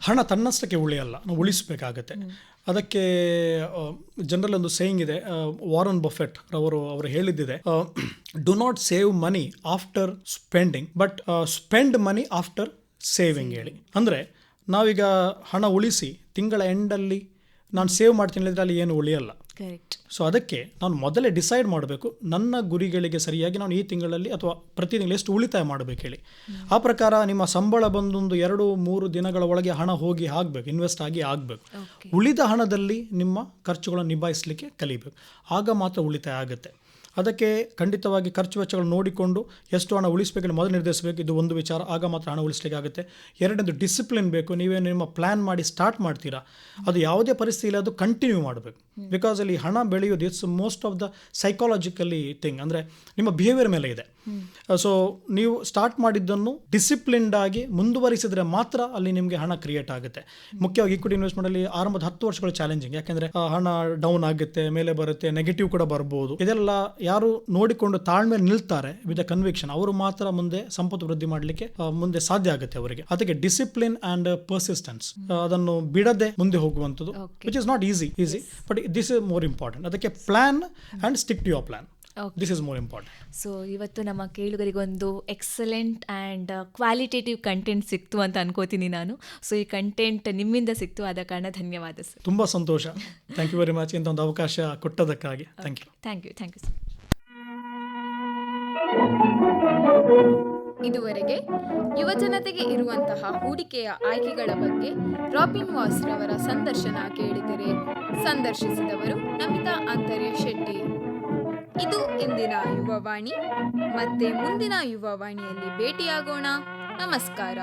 ಹಣ ತನ್ನಷ್ಟಕ್ಕೆ ಉಳಿಯಲ್ಲ, ನಾವು ಉಳಿಸಬೇಕಾಗತ್ತೆ. ಅದಕ್ಕೆ ಜನರಲ್ ಒಂದು ಸೇಯಿಂಗ್ ಇದೆ ವಾರನ್ ಬಫೆಟ್ ರವರು ಅವರು ಹೇಳಿದ್ದಿದೆ do not save money after spending but spend money after saving ಹೇಳಿ. ಅಂದರೆ, ನಾವೀಗ ಹಣ ಉಳಿಸಿ ತಿಂಗಳ ಎಂಡಲ್ಲಿ ನಾನು ಸೇವ್ ಮಾಡ್ತೀನಿ ಹೇಳಿದ್ರೆ ಅಲ್ಲಿ ಏನು ಉಳಿಯಲ್ಲ. ಕರೆಕ್ಟ್ ಸೊ ಅದಕ್ಕೆ ನಾನು ಮೊದಲೇ ಡಿಸೈಡ್ ಮಾಡಬೇಕು ನನ್ನ ಗುರಿಗಳಿಗೆ ಸರಿಯಾಗಿ ನಾನು ಈ ತಿಂಗಳಲ್ಲಿ ಅಥವಾ ಪ್ರತಿ ತಿಂಗಳು ಎಷ್ಟು ಉಳಿತಾಯ ಮಾಡಬೇಕು ಹೇಳಿ. ಆ ಪ್ರಕಾರ ನಿಮ್ಮ ಸಂಬಳ ಬಂದೊಂದು ಎರಡು ಮೂರು ದಿನಗಳ ಒಳಗೆ ಹಣ ಹೋಗಿ ಆಗಬೇಕು ಇನ್ವೆಸ್ಟ್ ಆಗಿ ಆಗಬೇಕು ಉಳಿದ ಹಣದಲ್ಲಿ ನಿಮ್ಮ ಖರ್ಚುಗಳನ್ನು ನಿಭಾಯಿಸಲಿಕ್ಕೆ ಕಲಿಬೇಕು. ಆಗ ಮಾತ್ರ ಉಳಿತಾಯ ಆಗುತ್ತೆ. ಅದಕ್ಕೆ ಖಂಡಿತವಾಗಿ ಖರ್ಚು ವೆಚ್ಚಗಳು ನೋಡಿಕೊಂಡು ಎಷ್ಟು ಹಣ ಉಳಿಸಬೇಕಂತ ಮೊದಲು ನಿರ್ಧರಿಸಬೇಕು. ಇದು ಒಂದು ವಿಚಾರ. ಆಗ ಮಾತ್ರ ಹಣ ಉಳಿಸಲಿಕ್ಕೆ ಆಗುತ್ತೆ. ಎರಡನೇದು ಡಿಸಿಪ್ಲಿನ್ ಬೇಕು. ನೀವೇನು ನಿಮ್ಮ ಪ್ಲ್ಯಾನ್ ಮಾಡಿ ಸ್ಟಾರ್ಟ್ ಮಾಡ್ತೀರಾ? ಅದು ಯಾವುದೇ ಪರಿಸ್ಥಿತಿ ಇಲ್ಲ. ಅದು ಕಂಟಿನ್ಯೂ ಮಾಡಬೇಕು. ಬಿಕಾಸ್ ಅಲ್ಲಿ ಹಣ ಬೆಳೆಯೋದು it's most of the psychologically thing ಅಂದರೆ ನಿಮ್ಮ ಬಿಹೇವಿಯರ್ ಮೇಲೆ ಇದೆ. ಸೊ ನೀವು ಸ್ಟಾರ್ಟ್ ಮಾಡಿದ್ದನ್ನು ಡಿಸಿಪ್ಲಿನ್ಡ್ ಆಗಿ ಮುಂದುವರಿಸಿದ್ರೆ ಮಾತ್ರ ಅಲ್ಲಿ ನಿಮಗೆ ಹಣ ಕ್ರಿಯೇಟ್ ಆಗುತ್ತೆ. ಮುಖ್ಯವಾಗಿ ಇಕ್ವಿಟಿ ಇನ್ವೆಸ್ಟ್ಮೆಂಟಲ್ಲಿ ಆರಂಭದ ಹತ್ತು ವರ್ಷಗಳು ಚಾಲೆಂಜಿಂಗ್ ಯಾಕೆಂದರೆ ಹಣ ಡೌನ್ ಆಗುತ್ತೆ ಮೇಲೆ ಬರುತ್ತೆ ನೆಗೆಟಿವ್ ಕೂಡ ಬರ್ಬೋದು. ಇದೆಲ್ಲ ಯಾರು ನೋಡಿಕೊಂಡು ತಾಳ್ಮೆ ನಿಲ್ತಾರೆ ವಿತ್ ಕನ್ವಿಕ್ಷನ್ ಅವರು ಮಾತ್ರ ಮುಂದೆ ಸಂಪತ್ತು ವೃದ್ಧಿ ಮಾಡಲಿಕ್ಕೆ ಮುಂದೆ ಸಾಧ್ಯ ಆಗುತ್ತೆ ಅವರಿಗೆ. ಅದಕ್ಕೆ ಡಿಸಿಪ್ಲಿನ್ ಆ್ಯಂಡ್ ಪರ್ಸಿಸ್ಟೆನ್ಸ್ ಅದನ್ನು ಬಿಡದೆ ಮುಂದೆ ಹೋಗುವಂಥದ್ದು which is not easy easy but this is more important ಅದಕ್ಕೆ plan and stick to your plan this is more important so ಇವತ್ತು ನಮ್ಮ ಕೇಳುಗರಿಗೊಂದು ಎಕ್ಸಲೆಂಟ್ ಆ್ಯಂಡ್ ಕ್ವಾಲಿಟೇಟಿವ್ ಕಂಟೆಂಟ್ ಸಿಕ್ತು ಅಂತ ಅನ್ಕೋತೀನಿ ನಾನು. ಸೊ ಈ ಕಂಟೆಂಟ್ ನಿಮ್ಮಿಂದ ಸಿಕ್ತು ಆದ ಕಾರಣ ಧನ್ಯವಾದ ಸರ್. ತುಂಬ ಸಂತೋಷ. ಥ್ಯಾಂಕ್ ಯು ವೆರಿ ಮಚ್ ಇಂಥ ಒಂದು ಅವಕಾಶ ಕೊಟ್ಟದಕ್ಕಾಗಿ. Thank you thank you thank you sir ಇದುವರೆಗೆ ಯುವಜನತೆಗೆ ಇರುವಂತಹ ಹೂಡಿಕೆಯ ಆಯ್ಕೆಗಳ ಬಗ್ಗೆ ರಾಬಿನ್ ವಾಸ್ರವರ ಸಂದರ್ಶನ ಕೇಳಿದರೆ ಸಂದರ್ಶಿಸಿದವರು ನಮಿತಾ ಅಂತರ್ಯ ಶೆಟ್ಟಿ. ಇದು ಇಂದಿನ ಯುವವಾಣಿ. ಮತ್ತೆ ಮುಂದಿನ ಯುವವಾಣಿಯಲ್ಲಿ ಭೇಟಿಯಾಗೋಣ. ನಮಸ್ಕಾರ.